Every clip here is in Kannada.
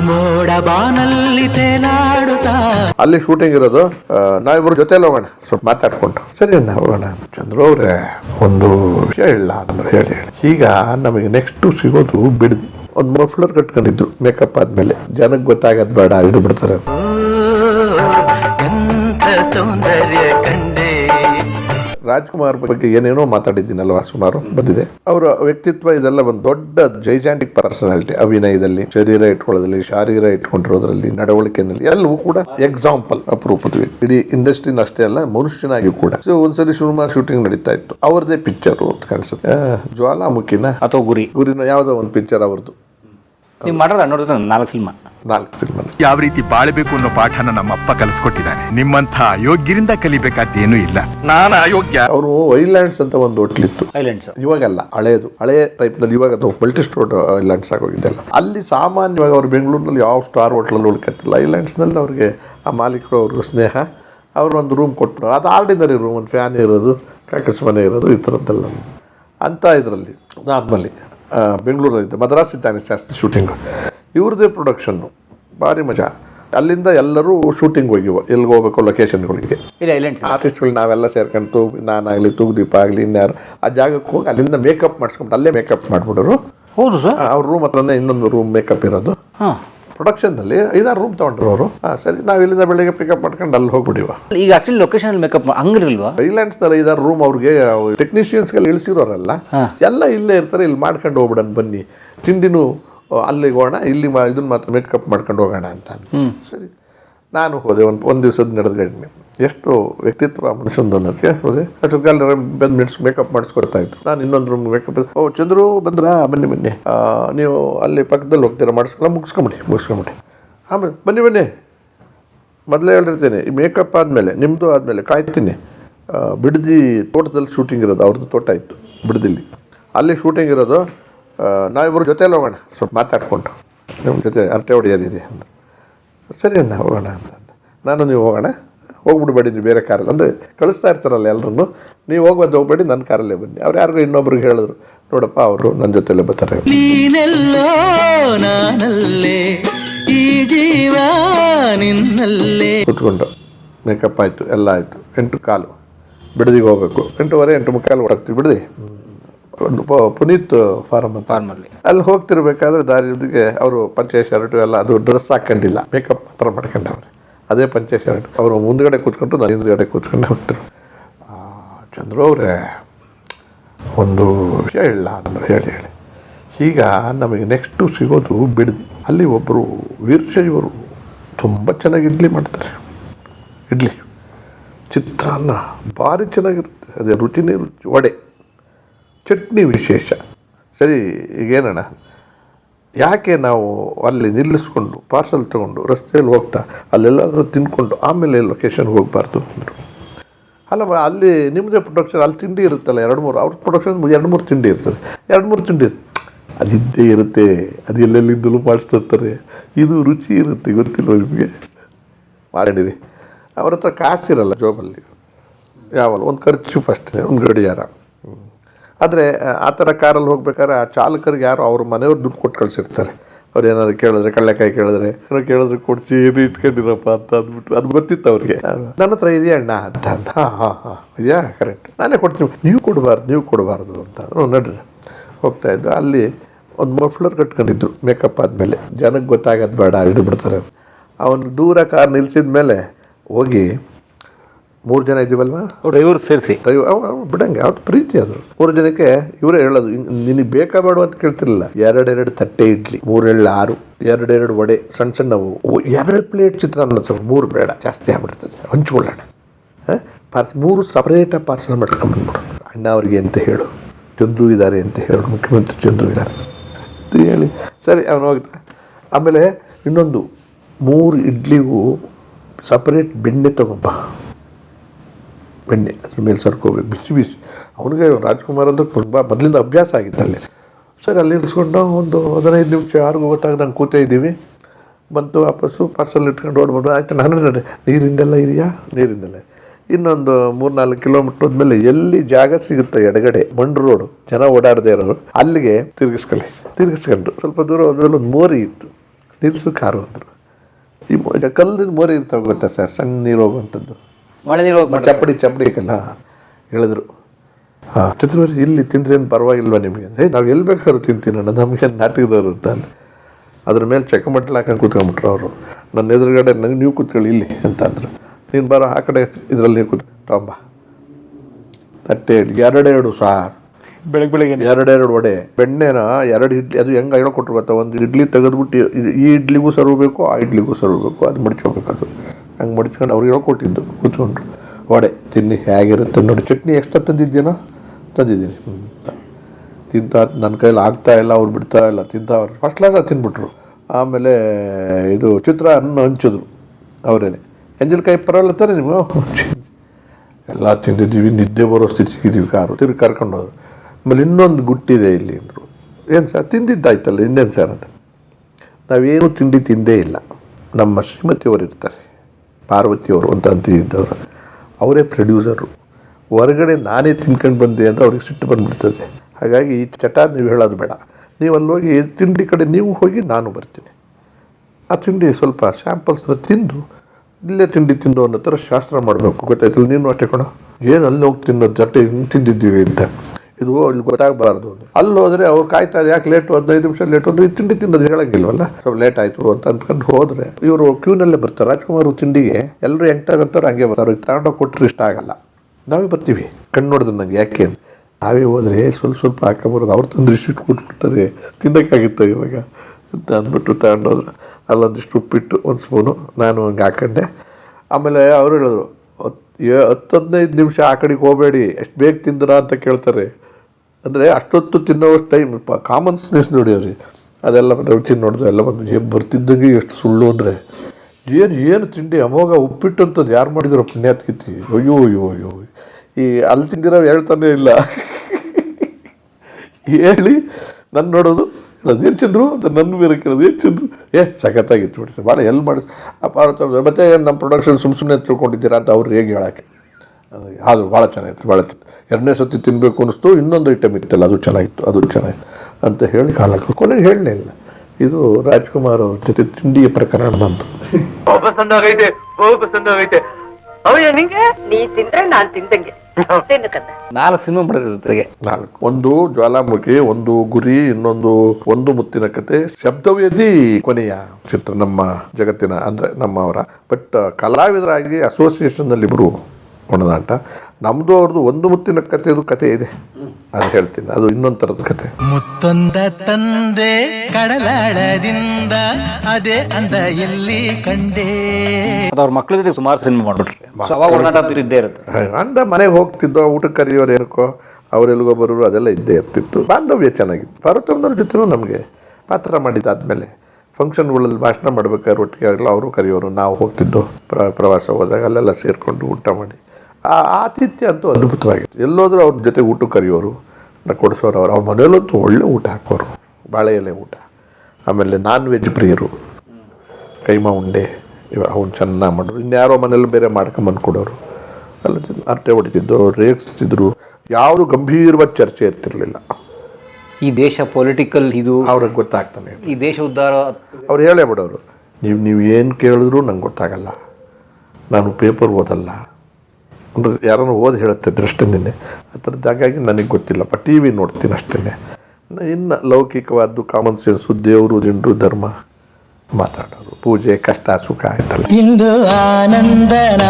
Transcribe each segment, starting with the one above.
ಮೋಡ ಬಾನಲ್ಲಿ ತೇಲಾಡುತ್ತಾ. ಅಲ್ಲಿ ಶೂಟಿಂಗ್ ಇರೋದು ನಾವಿಬ್ರು ಜೊತೆ ಹೋಗೋಣ. ಸ್ವಲ್ಪ ಮಾತಾಡ್ಕೊಂಡು. ಸರಿ ಅಣ್ಣ ಹೋಗೋಣ. ಚಂದ್ರು ಅವ್ರೆ ಒಂದು ವಿಷಯ ಹೇಳ ಅಂದ್ರೆ ಹೇಳಿ ಹೇಳಿ. ಈಗ ನಮಗೆ ನೆಕ್ಸ್ಟ್ ಸಿಗೋದು ಬಿಡದಿ. ಒಂದು ಮಫ್ಲರ್ ಕಟ್ಕೊಂಡಿದ್ರು ಮೇಕಪ್ ಆದ್ಮೇಲೆ. ಜನಕ್ಕೆ ಗೊತ್ತಾಗದ್ ಬೇಡ ಹಿಡಿದು ಬಿಡ್ತಾರೆ ಸೌಂದರ್ಯ ಕಂಡೆ. ರಾಜ್ಕುಮಾರ್ ಬಗ್ಗೆ ಏನೇನೋ ಮಾತಾಡಿದ್ದೀನಲ್ವಾ ಸುಮಾರು? ಬಂದಿದೆ. ಅವರ ವ್ಯಕ್ತಿತ್ವ ಇದೆಲ್ಲ ಒಂದು ದೊಡ್ಡ ಜೈಜಾಂಟಿಕ್ ಪರ್ಸನಾಲಿಟಿ ಅಭಿನಯದಲ್ಲಿ ಶರೀರ ಇಟ್ಕೊಳ್ಳೋದ್ರಲ್ಲಿ ಶಾರೀರ ಇಟ್ಕೊಂಡಿರೋದ್ರಲ್ಲಿ ನಡವಳಿಕೆನಲ್ಲಿ ಎಲ್ಲವೂ ಕೂಡ ಎಕ್ಸಾಂಪಲ್ ಅಪರೂಪದ ಇಡೀ ಇಂಡಸ್ಟ್ರಿನ ಅಷ್ಟೇ ಅಲ್ಲ ಮನುಷ್ಯನಾಗಿ ಕೂಡ. ಸೊ ಒಂದ್ಸರಿ ಸಿನಿಮಾ ಶೂಟಿಂಗ್ ನಡೀತಾ ಇತ್ತು. ಅವ್ರದೇ ಪಿಕ್ಚರ್ ಅಂತ ಕಾಣಿಸುತ್ತೆ. ಜ್ವಾಲಾಮುಖಿನ ಅಥವಾ ಗುರಿ. ಗುರಿನ ಯಾವುದೋ ಒಂದು ಪಿಕ್ಚರ್ ಅವ್ರದ್ದು. ನೀವು ಮಾಡೋದು ನೋಡಿದ್ರೆ ನಾಲ್ಕು ಸಿನಿಮಾ. ನಾಲ್ಕು ಸಿನಿಮಾ. ಯಾವ ರೀತಿ ಬಾಳಬೇಕು ಅನ್ನೋ ಪಾಠನ ನಮ್ಮಪ್ಪ ಕಲಿಸ್ಕೊಟ್ಟಿದ್ದಾನೆ. ನಿಮ್ಮಂಥ ಅಯೋಗ್ಯರಿಂದ ಕಲಿಬೇಕಾದ್ದೇನೂ ಇಲ್ಲ. ನಾನು ಅಯೋಗ್ಯ. ಅವರು ಐಲ್ಯಾಂಡ್ಸ್ ಅಂತ ಒಂದು ಹೋಟ್ಲಿತ್ತು ಐಲ್ಯಾಂಡ್ಸ್. ಇವಾಗಲ್ಲ ಹಳೆಯದು ಹಳೆಯ ಟೈಪ್ನಲ್ಲಿ ಇವಾಗ ಅದು ಮಲ್ಟಿ ಸ್ಟೋರ್ ಐಲ್ಯಾಂಡ್ಸ್ ಆಗೋಗಿದ್ದೆಲ್ಲ ಅಲ್ಲಿ. ಸಾಮಾನ್ಯವಾಗಿ ಅವರು ಬೆಂಗಳೂರಿನಲ್ಲಿ ಯಾವ ಸ್ಟಾರ್ ಹೋಟ್ಲಲ್ಲಿ ಉಳ್ಕತ್ತಿಲ್ಲ. ಐಲ್ಯಾಂಡ್ಸ್ನಲ್ಲಿ ಅವ್ರಿಗೆ ಆ ಮಾಲೀಕರು ಅವ್ರಿಗೆ ಸ್ನೇಹ ಅವರು ಒಂದು ರೂಮ್ ಕೊಟ್ಟರು ಅದು ಆರ್ಡಿನರಿ ರೂಮ್ ಒಂದು ಫ್ಯಾನ್ ಇರೋದು ಕಾಕಸ್ ಮನೆ ಇರೋದು ಈ ಥರದ್ದೆಲ್ಲ. ಅಂತ ಇದರಲ್ಲಿ ನಾರ್ಮಲಿ ಬೆಂಗಳೂರಲ್ಲಿದ್ದೆ ಮದ್ರಾಸ್ ಇದ್ದಾನೆ ಜಾಸ್ತಿ ಶೂಟಿಂಗ್ ಇವ್ರದ್ದೇ ಪ್ರೊಡಕ್ಷನ್ನು ಭಾರಿ ಮಜಾ. ಅಲ್ಲಿಂದ ಎಲ್ಲರೂ ಶೂಟಿಂಗ್ ಹೋಗಿವ ಎಲ್ಲಿಗೆ ಹೋಗ್ಬೇಕು ಲೊಕೇಶನ್ಗಳಿಗೆ ಆರ್ಟಿಸ್ಟ್ಗಳು ನಾವೆಲ್ಲ ಸೇರ್ಕೊಂಡು ತೂ ನಾನಾಗಲಿ ತೂಗುದೀಪ ಆಗಲಿ ಇನ್ಯಾರು ಆ ಜಾಗಕ್ಕೆ ಹೋಗಿ ಅಲ್ಲಿಂದ ಮೇಕಪ್ ಮಾಡಿಸ್ಕೊಂಡು ಅಲ್ಲೇ ಮೇಕಪ್ ಮಾಡಿಬಿಡೋರು. ಹೌದು ಸರ್ ಅವ್ರ ರೂಮ್ ಹತ್ರನೇ ಇನ್ನೊಂದು ರೂಮ್ ಮೇಕಪ್ ಇರೋದು. ಹಾಂ ಪ್ರೊಡಕ್ಷನ್ದಲ್ಲಿ ಐದಾರು ರೂಮ್ ತಗೊಂಡ್ರು ಅವರು. ಹಾಂ ಸರಿ ನಾವು ಇಲ್ಲಿಂದ ಬೆಳಿಗ್ಗೆ ಪಿಕಪ್ ಮಾಡ್ಕೊಂಡು ಅಲ್ಲಿ ಹೋಗ್ಬಿಡಿವ. ಈಗ ಆಕ್ಚುಲಿ ಲೊಕೇಶನ್ ಮೇಕಪ್ ಹಂಗಿರಲ್ವಾ ಐಲ್ಯಾಂಡ್ಸ್ನಲ್ಲಿ ಐದಾರು ರೂಮ್ ಅವ್ರಿಗೆ ಟೆಕ್ನಿಷಿಯನ್ಸ್ಗೆಲ್ಲ ಇಳಿಸಿರೋರಲ್ಲ ಎಲ್ಲ ಇಲ್ಲೇ ಇರ್ತಾರೆ ಇಲ್ಲಿ ಮಾಡ್ಕೊಂಡು ಹೋಗ್ಬಿಡೋಣ ಬನ್ನಿ. ತಿಂಡಿನೂ ಅಲ್ಲಿಗೆ ಹೋಗೋಣ ಇಲ್ಲಿ ಮಾ ಇದನ್ನ ಮಾತ್ರ ಮೇಕಪ್ ಮಾಡ್ಕೊಂಡು ಹೋಗೋಣ ಅಂತ ಸರಿ. ನಾನು ಹೋದೆ, ಒಂದು ಒಂದು ದಿವಸದ ನಡೆದ ಗಂಟೆ ಎಷ್ಟು ವ್ಯಕ್ತಿತ್ವ ಮನುಷ್ಯಂದು ಅನ್ನೋದಕ್ಕೆ ಹೋದೆ. ಅಷ್ಟು ಕಾಲ ಬಂದು ಮಿನಿಟ್ಸ್ ಮೇಕಪ್ ಮಾಡಿಸ್ಕೊಡ್ತಾ ಇದ್ರು ನಾನು ಇನ್ನೊಂದು ರೂಮ್ ಮೇಕಪ್ ಓ, ಚಂದ್ರು ಬಂದ್ರಾ? ಬನ್ನಿ ಬನ್ನಿ. ನೀವು ಅಲ್ಲಿ ಪಕ್ಕದಲ್ಲಿ ಹೋಗ್ತೀರಾ? ಮಾಡಿಸ್ಕೊಳ್ಳ ಮುಗಿಸ್ಕೊಂಬಿಡಿ ಮುಗಿಸ್ಕೊಂಬಿಡಿ. ಆಮೇಲೆ ಬನ್ನಿ ಬನ್ನಿ. ಮೊದಲೇ ಹೇಳಿರ್ತೇನೆ, ಈ ಮೇಕಪ್ ಆದಮೇಲೆ ನಿಮ್ಮದು ಆದಮೇಲೆ ಕಾಯ್ತೀನಿ. ಬಿಡದಿ ತೋಟದಲ್ಲಿ ಶೂಟಿಂಗ್ ಇರೋದು ಅವ್ರದ್ದು ತೋಟ ಇತ್ತು, ಬಿಡದಿಲ್ಲಿ. ಅಲ್ಲಿ ಶೂಟಿಂಗ್ ಇರೋದು ನಾವಿಬ್ಬರು ಜೊತೆಯಲ್ಲಿ ಹೋಗೋಣ. ಸ್ವಲ್ಪ ಮಾತಾಡ್ಕೊಂಡು. ನಿಮ್ಮ ಜೊತೆ ಅರಟೆ ಹೊಡೆಯೋದಿದೆ ಅಂತ. ಸರಿ ಅಣ್ಣ ಹೋಗೋಣ ಅಂತ ನಾನು ನೀವು ಹೋಗೋಣ. ಹೋಗ್ಬಿಡ್ಬೇಡಿ ನೀವು ಬೇರೆ ಕಾರಲ್ಲಿ. ಅಂದರೆ ಕಳಿಸ್ತಾ ಇರ್ತಾರಲ್ಲ ಎಲ್ಲರನ್ನು ನೀವು ಹೋಗೋದು ಹೋಗ್ಬೇಡಿ ನನ್ನ ಕಾರಲ್ಲೇ ಬನ್ನಿ. ಅವ್ರು ಯಾರಿಗೂ ಇನ್ನೊಬ್ರಿಗೆ ಹೇಳಿದ್ರು. ನೋಡಪ್ಪ ಅವರು ನನ್ನ ಜೊತೆಲೇ ಬರ್ತಾರೆ ಕೂತ್ಕೊಂಡು ಮೇಕಪ್ ಆಯಿತು ಎಲ್ಲ ಆಯಿತು. ಎಂಟು ಕಾಲು. ಬಿಡದಿಗೆ ಹೋಗಬೇಕು. ಎಂಟೂವರೆ ಎಂಟು ಮುಕ್ಕಾಲು ಹೊರಗ್ತೀವಿ ಬಿಡದಿ? ಒಂದು ಪುನೀತ್ ಫಾರ್ಮ್ ಫಾರ್ಮಲ್ಲಿ. ಅಲ್ಲಿ ಹೋಗ್ತಿರ್ಬೇಕಾದ್ರೆ ದಾರಿಗೆ ಅವರು ಪಂಚೆ ಶರ್ಟು ಎಲ್ಲ ಅದು ಡ್ರೆಸ್ ಹಾಕೊಂಡಿಲ್ಲ. ಮೇಕಪ್ ಮಾತ್ರ ಮಾಡ್ಕೊಂಡವ್ರೆ. ಅದೇ ಪಂಚೆ ಶರ್ಟ್. ಅವರು ಮುಂದ್ಗಡೆ ಕೂತ್ಕೊಂಡು ನಾನು ಹಿಂದ್ಗಡೆ ಕೂತ್ಕೊಂಡು ಹೋಗ್ತಾರೆ ಚಂದ್ರು ಅವರೇ ಒಂದು ವಿಷಯ ಹೇಳಿಲ್ಲ ಅಂದ್ರೆ ಹೇಳಿ ಹೇಳಿ. ಈಗ ನಮಗೆ ನೆಕ್ಸ್ಟು ಸಿಗೋದು ಬಿಡದಿ. ಅಲ್ಲಿ ಒಬ್ಬರು ವೀರಶೈವರು ತುಂಬ ಚೆನ್ನಾಗಿ ಇಡ್ಲಿ ಮಾಡ್ತಾರೆ. ಇಡ್ಲಿ. ಚಿತ್ರಾನ್ನ ಭಾರಿ ಚೆನ್ನಾಗಿರುತ್ತೆ. ಅದೇ ರುಚಿನೇ ರುಚಿ ವಡೆ. ಚಟ್ನಿ ವಿಶೇಷ. ಸರಿ, ಈಗೇನಣ್ಣ? ಯಾಕೆ ನಾವು ಅಲ್ಲಿ ನಿಲ್ಲಿಸ್ಕೊಂಡು ಪಾರ್ಸಲ್ ತೊಗೊಂಡು, ರಸ್ತೆಯಲ್ಲಿ ಹೋಗ್ತಾ, ಅಲ್ಲೆಲ್ಲಾದರೂ ತಿನ್ಕೊಂಡು, ಆಮೇಲೆ ಲೊಕೇಶನ್ಗೆ ಹೋಗಬಾರ್ದು ಅಂದರು. ಅಲ್ಲ ಅಲ್ಲಿ ನಿಮ್ಮದೇ ಪ್ರೊಡಕ್ಷನ್ ಅಲ್ಲಿ ತಿಂಡಿ ಇರುತ್ತಲ್ಲ, ಎರಡು ಮೂರು, ಅವ್ರ ಪ್ರೊಡಕ್ಷನ್ ಎರಡು ಮೂರು ತಿಂಡಿ ಇರ್ತದೆ. ಎರಡು ಮೂರು ತಿಂಡಿ ಇರುತ್ತೆ ಅದಿದ್ದೇ ಇರುತ್ತೆ, ಅದು ಎಲ್ಲೆಲ್ಲಿದ್ದಲೂ ಮಾಡಿಸ್ತಿರ್ತಾರೆ ಇದು ರುಚಿ ಇರುತ್ತೆ ಗೊತ್ತಿಲ್ಲ ನಿಮಗೆ? ಮಾಡಿರಿ. ಅವ್ರ ಹತ್ರ ಕಾಸಿರಲ್ಲ ಜೋಬಲ್ಲಿ ಯಾವಲ್ಲ, ಒಂದು ಖರ್ಚು ಫಸ್ಟ್ ಒಂದು ಗಡಿಯಾರ. ಆದರೆ, ಆ ಥರ ಕಾರಲ್ಲಿ ಹೋಗ್ಬೇಕಾದ್ರೆ ಆ ಚಾಲಕರಿಗೆ ಯಾರೋ ಅವ್ರ ಮನೆಯವ್ರು ದುಡ್ಡು ಕೊಟ್ಟು ಕಳಿಸಿರ್ತಾರೆ. ಅವ್ರು ಏನಾದ್ರು ಕೇಳಿದ್ರೆ, ಕಳ್ಳೆಕಾಯಿ ಕೇಳಿದ್ರೆ, ಏನೋ ಕೇಳಿದ್ರೆ ಕೊಡಿಸಿ, ಏನು ಇಟ್ಕೊಂಡಿರಪ್ಪ ಅಂತ ಅಂದ್ಬಿಟ್ಟು, ಅದು ಗೊತ್ತಿತ್ತು ಅವ್ರಿಗೆ. ನನ್ನ ಹತ್ರ ಇದೆಯಾ ಅಣ್ಣ ಅಂತ ಅಂತ ಹಾಂ ಹಾಂ ಹಾಂ. ಇದೆಯಾ? ಕರೆಕ್ಟ್. ನಾನೇ ಕೊಡ್ತೀನಿ. ನೀವು ಕೊಡಬಾರ್ದು ನೀವು ಕೊಡಬಾರ್ದು ಅಂತ. ನಡ್ರಿ. ಹೋಗ್ತಾ ಇದ್ದು. ಅಲ್ಲಿ ಒಂದು ಮಫ್ಲರ್ ಕಟ್ಕೊಂಡಿದ್ರು ಮೇಕಪ್ ಆದಮೇಲೆ. ಜನಕ್ಕೆ ಗೊತ್ತಾಗೋದು ಬೇಡ ಹಿಡಿದು ಬಿಡ್ತಾರೆ ಅವನು ದೂರ ಕಾರ್ ನಿಲ್ಸಿದ ಮೇಲೆ ಹೋಗಿ ಮೂರು ಜನ ಇದೀವಲ್ವಾ ಡ್ರೈವರ್ ಸೇರಿಸಿ. ಬಿಡಂಗೆ ಅವ್ರ ಪ್ರೀತಿ ಅದು. ಮೂರು ಜನಕ್ಕೆ ಇವರೇ ಹೇಳೋದು ನಿನಗೆ ಬೇಕಾ ಬೇಡ ಅಂತ ಕೇಳ್ತಿರ್ಲಿಲ್ಲ. ಎರಡೆರಡು ತಟ್ಟೆ ಇಡ್ಲಿ ಮೂರೆರಡು ಆರು ಎರಡೆರಡು ವಡೆ ಸಣ್ಣ ಸಣ್ಣವು ಓ, ಎರಡು ಪ್ಲೇಟ್ ಚಿತ್ರ ತಗೋ ಮೂರು ಬೇಡ ಜಾಸ್ತಿ ಆಗ್ಬಿಡ್ತದೆ ಹಂಚ್ಕೊಳ್ಳೋಣ. ಹಾಂ? ಪಾರ್ಸ್ ಮೂರು ಸಪ್ರೇಟಾಗಿ ಪಾರ್ಸಲ್ ಮಾಡ್ಕೊಂಬಂದ್ಬಿಡು ಅಣ್ಣ ಅವರಿಗೆ ಅಂತ ಹೇಳು? ಚಂದ್ರು ಇದ್ದಾರೆ ಅಂತ ಹೇಳು? ಮುಖ್ಯಮಂತ್ರಿ ಚಂದ್ರು ಇದ್ದಾರೆ ಅಂತ ಹೇಳಿ. ಸರಿ ಅವನು ಹೋಗ್ತಾ. ಆಮೇಲೆ ಇನ್ನೊಂದು ಮೂರು ಇಡ್ಲಿಗೂ ಸಪ್ರೇಟ್ ಬೆಣ್ಣೆ ತಗೊಂಬ ಬೆಣ್ಣೆ ಅದ್ರ ಮೇಲೆ ಸರ್ಕೋಬೇಕು ಬಿಸಿ ಬಿಸಿ ಅವನಿಗೆ ರಾಜ್ಕುಮಾರ್ ಅಂದ್ರೆ ತುಂಬ ಮೊದಲಿಂದ ಅಭ್ಯಾಸ ಆಗಿತ್ತಲ್ಲಿ ಸರ್, ಅಲ್ಲಿ ಇಳಿಸ್ಕೊಂಡು ಒಂದು ಹದಿನೈದು ನಿಮಿಷ ಯಾರಿಗೂ ಗೊತ್ತಾಗ್ದಂಗೆ ಕೂತೇ ಇದ್ದೀವಿ. ಬಂತು ವಾಪಸ್ಸು ಪಾರ್ಸಲ್ ಇಟ್ಕೊಂಡು ಓಡ್ಬೋದು ಆಯಿತು, ನಾನು ನೋಡಿ ನೀರಿಂದೆಲ್ಲ ಇದೆಯಾ ನೀರಿಂದೆಲ್ಲ. ಇನ್ನೊಂದು ಮೂರ್ನಾಲ್ಕು ಕಿಲೋಮೀಟ್ರ್ ಹೋದ್ಮೇಲೆ ಎಲ್ಲಿ ಜಾಗ ಸಿಗುತ್ತೆ ಎಡಗಡೆ ಮಂಡ್ ರೋಡು ಜನ ಓಡಾಡದೇ ಇರೋರು, ಅಲ್ಲಿಗೆ ತಿರುಗಿಸ್ಕೊಳ್ಳಿ. ತಿರುಗಿಸ್ಕೊಂಡ್ರು ಸ್ವಲ್ಪ ದೂರ ಹೋದ್ಮೇಲೆ ಒಂದು ಮೋರಿ ಇತ್ತು. ನಿಲ್ಲಿಸು ಕಾರು ಅಂದರು. ಈ ಕಲ್ಲಿನ ಮೋರಿ ಇರ್ತಾವೆ ಗೊತ್ತಾ ಸರ್? ಸಣ್ಣ ನೀರು ಹೋಗುವಂಥದ್ದು. ಮಳೆ ನೀರು ಹೋಗಿ ಚಪ್ಪಡಿ ಚಪ್ಪಡಿ ಕಲ್ಲ ಹೇಳಿದ್ರು. ಹಾಂ ಚತುರ್ವರಿ ಇಲ್ಲಿ ತಿಂದ್ರೆ ಏನು ಪರವಾಗಿಲ್ವಾ ನಿಮಗೆ ಏ ನಾವು ಎಲ್ಲಿ ಬೇಕಾದ್ರೂ ತಿಂತೀನಣ್ಣ ನಮಗೆ ನಾಟಕದವರು ಅಂತಾನೆ ಅಂದೆ. ಅದ್ರ ಮೇಲೆ ಚಕ್ಕಮಟ್ಲು ಹಾಕೊಂಡು ಕೂತ್ಕೊಂಡ್ಬಿಟ್ರು ಅವರು. ನನ್ನ ಎದುರುಗಡೆ ನನಗೆ ನೀವು ಕೂತ್ಕೊಳ್ಳಿ ಇಲ್ಲಿ ಅಂತ ಅಂದರು. ನೀನು ಬರೋ ಆ ಕಡೆ ಇದರಲ್ಲಿ ಕೂತ್ ತೊಂಬ ತಟ್ಟೆ ಇಡ್ಲಿ ಎರಡೆರಡು ಸಾರು. ಬೆಳಗ್ಗೆ ಬೆಳಗ್ಗೆ ಎರಡೆರಡು ವಡೆ. ಬೆಣ್ಣೆನ ಎರಡು ಇಡ್ಲಿ ಅದು ಹೆಂಗೆ ಹೇಳ್ಕೊಟ್ರು ಗೊತ್ತಾ? ಒಂದು ಇಡ್ಲಿ ತೆಗೆದ್ಬಿಟ್ಟು ಈ- ಇಡ್ಲಿಗೂ ಸರ್ವ್ ಬೇಕು ಆ ಇಡ್ಲಿಗೂ ಸರ್ವಬೇಕು ಅದು ಮಡ್ಚ್ಕೋಬೇಕು ಅದು. ಹಂಗೆ ಮಡ್ಚ್ಕೊಂಡು ಅವ್ರಿಗೆ ಹೇಳ್ಕೊಟ್ಟಿದ್ದು, ಕೂತ್ಕೊಂಡ್ರು. ವಡೆ, ತಿನ್ನಿ, ಹೇಗಿರುತ್ತೆ ನೋಡಿ, ಚಟ್ನಿ ಎಕ್ಸ್ಟ್ರಾ ತಂದಿದ್ದೀನೋ. ತಂದಿದ್ದೀನಿ ತಿಂತ ನನ್ನ ಕೈಯಲ್ಲಿ ಆಗ್ತಾ ಇಲ್ಲ, ಅವ್ರು ಬಿಡ್ತಾ ಇಲ್ಲ, ತಿಂತಾ ಅವ್ರು. ಫಸ್ಟ್ ಕ್ಲಾಸ್ ತಿಂದ್ಬಿಟ್ರು ಆಮೇಲೆ ಇದು ಚಿತ್ರ ಅನ್ನ ಹಂಚಿದ್ರು ಅವರೇನೆ. ಎಂಜಲ್ಕಾಯಿ ಪರವಾಗಿಲ್ಲ ತಾನೆ ನೀವು ಎಲ್ಲ ತಿಂದಿದ್ದೀವಿ, ನಿದ್ದೆ ಬರೋ ಸ್ಥಿತಿಗಿದ್ದೀವಿ ಕಾರು. ತಿರುಗಿ ಕರ್ಕೊಂಡು ಹೋದ್ರು ಆಮೇಲೆ ಇನ್ನೊಂದು ಗುಟ್ಟಿದೆ ಇಲ್ಲಿ ಅಂದರು. ಏನು ಸರ್, ತಿಂದಿದ್ದಾಯ್ತಲ್ಲ ಇನ್ನೇನು ಸರ್ ಅಂತ ನಾವೇನು ತಿಂಡಿ ತಿಂದೇ ಇಲ್ಲ. ನಮ್ಮ ಶ್ರೀಮತಿಯವರು ಇರ್ತಾರೆ. ಪಾರ್ವತಿಯವರು ಅಂತ ಅಂತಿದ್ದವರು ಅವರೇ ಪ್ರೊಡ್ಯೂಸರು ಹೊರಗಡೆ ನಾನೇ ತಿನ್ಕೊಂಡು ಬಂದೆ ಅಂತ ಅವ್ರಿಗೆ ಸಿಟ್ಟು ಬಂದುಬಿಡ್ತದೆ. ಹಾಗಾಗಿ ಈ ಚಟ ನೀವು ಹೇಳೋದು ಬೇಡ. ನೀವು ಅಲ್ಲಿ ಹೋಗಿ ತಿಂಡಿ ಕಡೆ ನೀವು ಹೋಗಿ ನಾನು ಬರ್ತೀನಿ. ಆ ತಿಂಡಿ ಸ್ವಲ್ಪ ಶ್ಯಾಂಪಲ್ಸ್ ತಿಂದು ಇಲ್ಲೇ ತಿಂಡಿ ತಿಂದು ಅನ್ನೋ ಥರ ಶಾಸ್ತ್ರ ಮಾಡಬೇಕು. ಗೊತ್ತಾಯ್ತಲ್ಲ ನೀನು ಅಷ್ಟೇ ಕಣ? ಏನು ಅಲ್ಲಿ ಹೋಗಿ ತಿನ್ನೋದು? ಜಟ್ಟೆ ಹಿಂಗೆ ತಿಂದಿದ್ದೀವಿ ಅಂತ. ಇದು ಇಲ್ಲಿ ಗೊತ್ತಾಗಬಾರ್ದು. ಅಲ್ಲಿ ಹೋದರೆ ಅವ್ರು ಕಾಯ್ತಾ ಯಾಕೆ ಲೇಟು ಹದಿನೈದು ನಿಮಿಷ ಲೇಟು ಅಂದರೆ ತಿಂಡಿ ತಿನ್ನೋದು ಹೇಳಂಗಿಲ್ವಲ್ಲ? ಸ್ವಲ್ಪ ಲೇಟ್ ಆಯಿತು ಅಂತ ಅಂದ್ಕೊಂಡು ಹೋದರೆ ಇವರು ಕ್ಯೂನಲ್ಲೇ ಬರ್ತಾರೆ. ರಾಜ್ಕುಮಾರ್ ತಿಂಡಿಗೆ ಎಲ್ಲರೂ ಹೆಂಗ್ತಾಗಂತಾರೆ ಹಂಗೆ ಬರ್ತಾರೆ. ಅವ್ರಿಗೆ ತಗೊಂಡೋಗಿ ಕೊಟ್ಟರೆ ಇಷ್ಟ ಆಗಲ್ಲ. ನಾವೇ ಬರ್ತೀವಿ. ಕಣ್ಣು ನೋಡಿದ್ರೆ ನಂಗೆ ಯಾಕೆ ಅಂತ. ನಾವೇ ಹೋದರೆ ಸ್ವಲ್ಪ ಸ್ವಲ್ಪ ಹಾಕೊಂಬರೋದು ಅವ್ರು ತಂದು ಇಷ್ಟು ಕೊಟ್ಬಿಡ್ತಾರೆ. ತಿನ್ನೋಕ್ಕಾಗಿತ್ತು ಇವಾಗ ಅಂತ ಅಂದ್ಬಿಟ್ಟು ಹೋದ್ರೆ. ಅಲ್ಲೊಂದಿಷ್ಟು ಉಪ್ಪಿಟ್ಟು, ಒಂದು ಸ್ಪೂನು ನಾನು ಹಂಗೆ ಹಾಕೊಂಡೆ. ಆಮೇಲೆ ಅವರು ಹೇಳಿದ್ರು ಹತ್ತು ಹತ್ತು ಹದಿನೈದು ನಿಮಿಷ ಆ ಕಡೆಗೆ ಹೋಗಬೇಡಿ. ಎಷ್ಟು ಬೇಗ ತಿಂದ್ರ ಅಂತ ಕೇಳ್ತಾರೆ. ಅಂದರೆ ಅಷ್ಟೊತ್ತು ತಿನ್ನೋವಷ್ಟು ಟೈಮ್ ಕಾಮನ್ಸ್ನೆಸ್ ನೋಡಿ ಅವ್ರಿಗೆ. ಅದೆಲ್ಲ ರುಚಿ ನೋಡಿದ್ರೆ ಎಲ್ಲ ಬಂದು ಏನು ಬರ್ತಿದ್ದಂಗೆ ಎಷ್ಟು ಸುಳ್ಳು ಅಂದರೆ. ಏನು ಏನು ತಿಂಡಿ ಅಮೋಘ ಉಪ್ಪಿಟ್ಟು ಅಂತದ್ದು ಯಾರು ಮಾಡಿದ್ರು ಪುಣ್ಯಾತ್ಕಿತಿ ಅಯ್ಯೋ ಅಯ್ಯೋ ಅಯ್ಯೋ ಈ ಅಲ್ಲಿ ತಿಂದಿರೋ ಹೇಳ್ತಾನೆ ಇಲ್ಲ. ಹೇಳಿ ನನ್ನ ನೋಡೋದು ಅದೇನು ತಿಂದರು ಅಂತ ನನ್ನ ಬೇರೆ ಕೇಳೋದು, ಏನು ತಿಂದರು? ಏ, ಸಖತ್ತಾಗಿತ್ತು ಬಿಡಿ ಭಾಳ ಎಲ್ಲಿ ಮಾಡಿ ಮತ್ತೆ ನಮ್ಮ ಪ್ರೊಡಕ್ಷನ್ ಸುಮ್ಮ ಸುಮ್ಮನೆ ತಿಳ್ಕೊಂಡಿದ್ದೀರಾ ಅಂತ ಅವ್ರು ಹೇಗೆ ಹೇಳೋಕ್ಕೆ? ಅದು ಭಾಳ ಚೆನ್ನಾಗಿತ್ತು ಭಾಳ ಎರಡನೇ ಸತಿ ತಿನ್ನಬೇಕು ಅನಿಸ್ತು ಇನ್ನೊಂದು ಐಟಮ್ ಇತ್ತಲ್ಲ ಅದು ಚೆನ್ನಾಗಿತ್ತು ಅದು ಚೆನ್ನಾಗಿತ್ತು ಅಂತ ಹೇಳಿ ಕಾಲ ಕೊನೆಗೆ ಹೇಳಲೇ ಇಲ್ಲ. ಇದು ರಾಜ್ಕುಮಾರ್ ಅವ್ರ ಜೊತೆ ತಿಂಡಿಯ ಪ್ರಕರಣ ತಿನ್ನು ನಾಲ್ಕು ಸಿನಿಮಾ ಮಾಡಿರೋ ಜೊತೆಗೆ. ನಾಲ್ಕು. ಒಂದು ಜ್ವಾಲಾಮುಖಿ ಒಂದು ಗುರಿ ಇನ್ನೊಂದು ಒಂದು ಮುತ್ತಿನ ಕತೆ. ಶಬ್ದವೇದಿ ಕೊನೆಯ ಚಿತ್ರ ನಮ್ಮ ಜಗತ್ತಿನ ಅಂದ್ರೆ ನಮ್ಮವರ. ಬಟ್ ಕಲಾವಿದರಾಗಿ ಅಸೋಸಿಯೇಷನ್ನಲ್ಲಿ ಇಬ್ಬರು ಒಣದಾಟ. ನಮ್ದು ಅವ್ರದ್ದು ಒಂದು ಮುತ್ತಿನ ಕಥೆದು ಕತೆ ಇದೆ. ಅದು ಹೇಳ್ತೀನಿ. ಅದು ಇನ್ನೊಂದು ಥರದ ಕತೆ ಮುತ್ತೊಂದ ತಂದೆ ಕಡಲಾಳದಿಂದ ಅದೇ ಅಂದ ಎಲ್ಲಿ ಕಂಡೇ. ಅವ್ರ ಮಕ್ಳ ಜೊತೆ ಸುಮಾರು ಸಿನಿಮಾ ಮಾಡ್ಬಿಟ್ರಿ. ಸೊ ಅವಾಗ ಒಡನಾಟ ಅಂತೂ ಇದ್ದೇ ಇರುತ್ತೆ. ಅಂದ ಮನೆಗೆ ಹೋಗ್ತಿದ್ದೋ ಊಟಕ್ಕೆ ಕರೆಯೋರು ಏನಕ್ಕೋ ಅವರೆಲ್ಲಿಗೋ ಬರೋರು ಅದೆಲ್ಲ ಇದ್ದೇ ಇರ್ತಿತ್ತು. ಬಾಂಧವ್ಯ ಚೆನ್ನಾಗಿತ್ತು. ಪಾರ್ವತಮ್ಮನವ್ರ ಜೊತೆನೂ ನಮಗೆ ಪಾತ್ರ ಮಾಡಿದ್ದಾದ್ಮೇಲೆ ಫಂಕ್ಷನ್ಗಳಲ್ಲಿ ಭಾಷಣ ಮಾಡ್ಬೇಕಾದ್ರೆ ಒಟ್ಟಿಗೆ ಆಗಲ್ಲ ಅವರು ಕರೆಯೋರು ನಾವು ಹೋಗ್ತಿದ್ದು ಪ್ರ ಪ್ರವಾಸ ಹೋದಾಗ ಅಲ್ಲೆಲ್ಲ ಸೇರಿಕೊಂಡು ಊಟ ಮಾಡಿ. ಆ ಆತಿಥ್ಯ ಅಂತೂ ಅದ್ಭುತವಾಗಿತ್ತು. ಎಲ್ಲೋದ್ರೂ ಅವ್ರ ಜೊತೆ ಊಟಕ್ಕೆ ಕರೆಯೋರು ನಾ ಕೊಡಿಸೋರು ಅವ್ರು. ಅವ್ರ ಮನೇಲಂತೂ ಒಳ್ಳೆ ಊಟ ಹಾಕೋರು ಬಾಳೆ ಎಲೆ ಊಟ. ಆಮೇಲೆ ನಾನ್ ವೆಜ್ ಪ್ರಿಯರು ಕೈಮಾ ಉಂಡೆ ಇವಾಗ ಅವ್ನು ಚೆನ್ನಾಗಿ ಮಾಡೋರು ಇನ್ಯಾರೋ ಮನೇಲಿ ಬೇರೆ ಮಾಡ್ಕೊಂಬಂದು ಕೊಡೋರು. ಅಲ್ಲ ಅರ್ಟೆ ಹೊಡಿತಿದ್ದು ರೇಗಿಸ್ತಿದ್ರು. ಯಾವುದು ಗಂಭೀರವಾದ ಚರ್ಚೆ ಇರ್ತಿರ್ಲಿಲ್ಲ. ಈ ದೇಶ ಪೊಲಿಟಿಕಲ್ ಇದು ಅವ್ರಿಗೆ ಗೊತ್ತಾಗ್ತಾನೆ ಈ ದೇಶ ಉದ್ಧಾರ ಅವ್ರು ಹೇಳೇ ಬಿಡೋರು. ನೀವು ನೀವು ಏನು ಕೇಳಿದ್ರು ನಂಗೆ ಗೊತ್ತಾಗಲ್ಲ. ನಾನು ಪೇಪರ್ ಓದಲ್ಲ. ಅಂದ್ರೆ ಯಾರನ್ನು ಓದಿ ಹೇಳುತ್ತೆ ನಿನ್ನೆ. ಆ ಥರದ್ದು ಹಾಗಾಗಿ ನನಗೆ ಗೊತ್ತಿಲ್ಲಪ್ಪ ಟಿ ವಿ ನೋಡ್ತೀನಿ ಅಷ್ಟೇ ಇನ್ನು ಲೌಕಿಕವಾದ್ದು ಕಾಮನ್ ಸೆನ್ಸು ದೇವರು ಜನರು ಧರ್ಮ ಮಾತಾಡೋದು. ಪೂಜೆ ಕಷ್ಟ ಸುಖ ಆಯ್ತಲ್ಲ. ಇಂದು ಆನಂದನಾದಾಳಲಾರೆ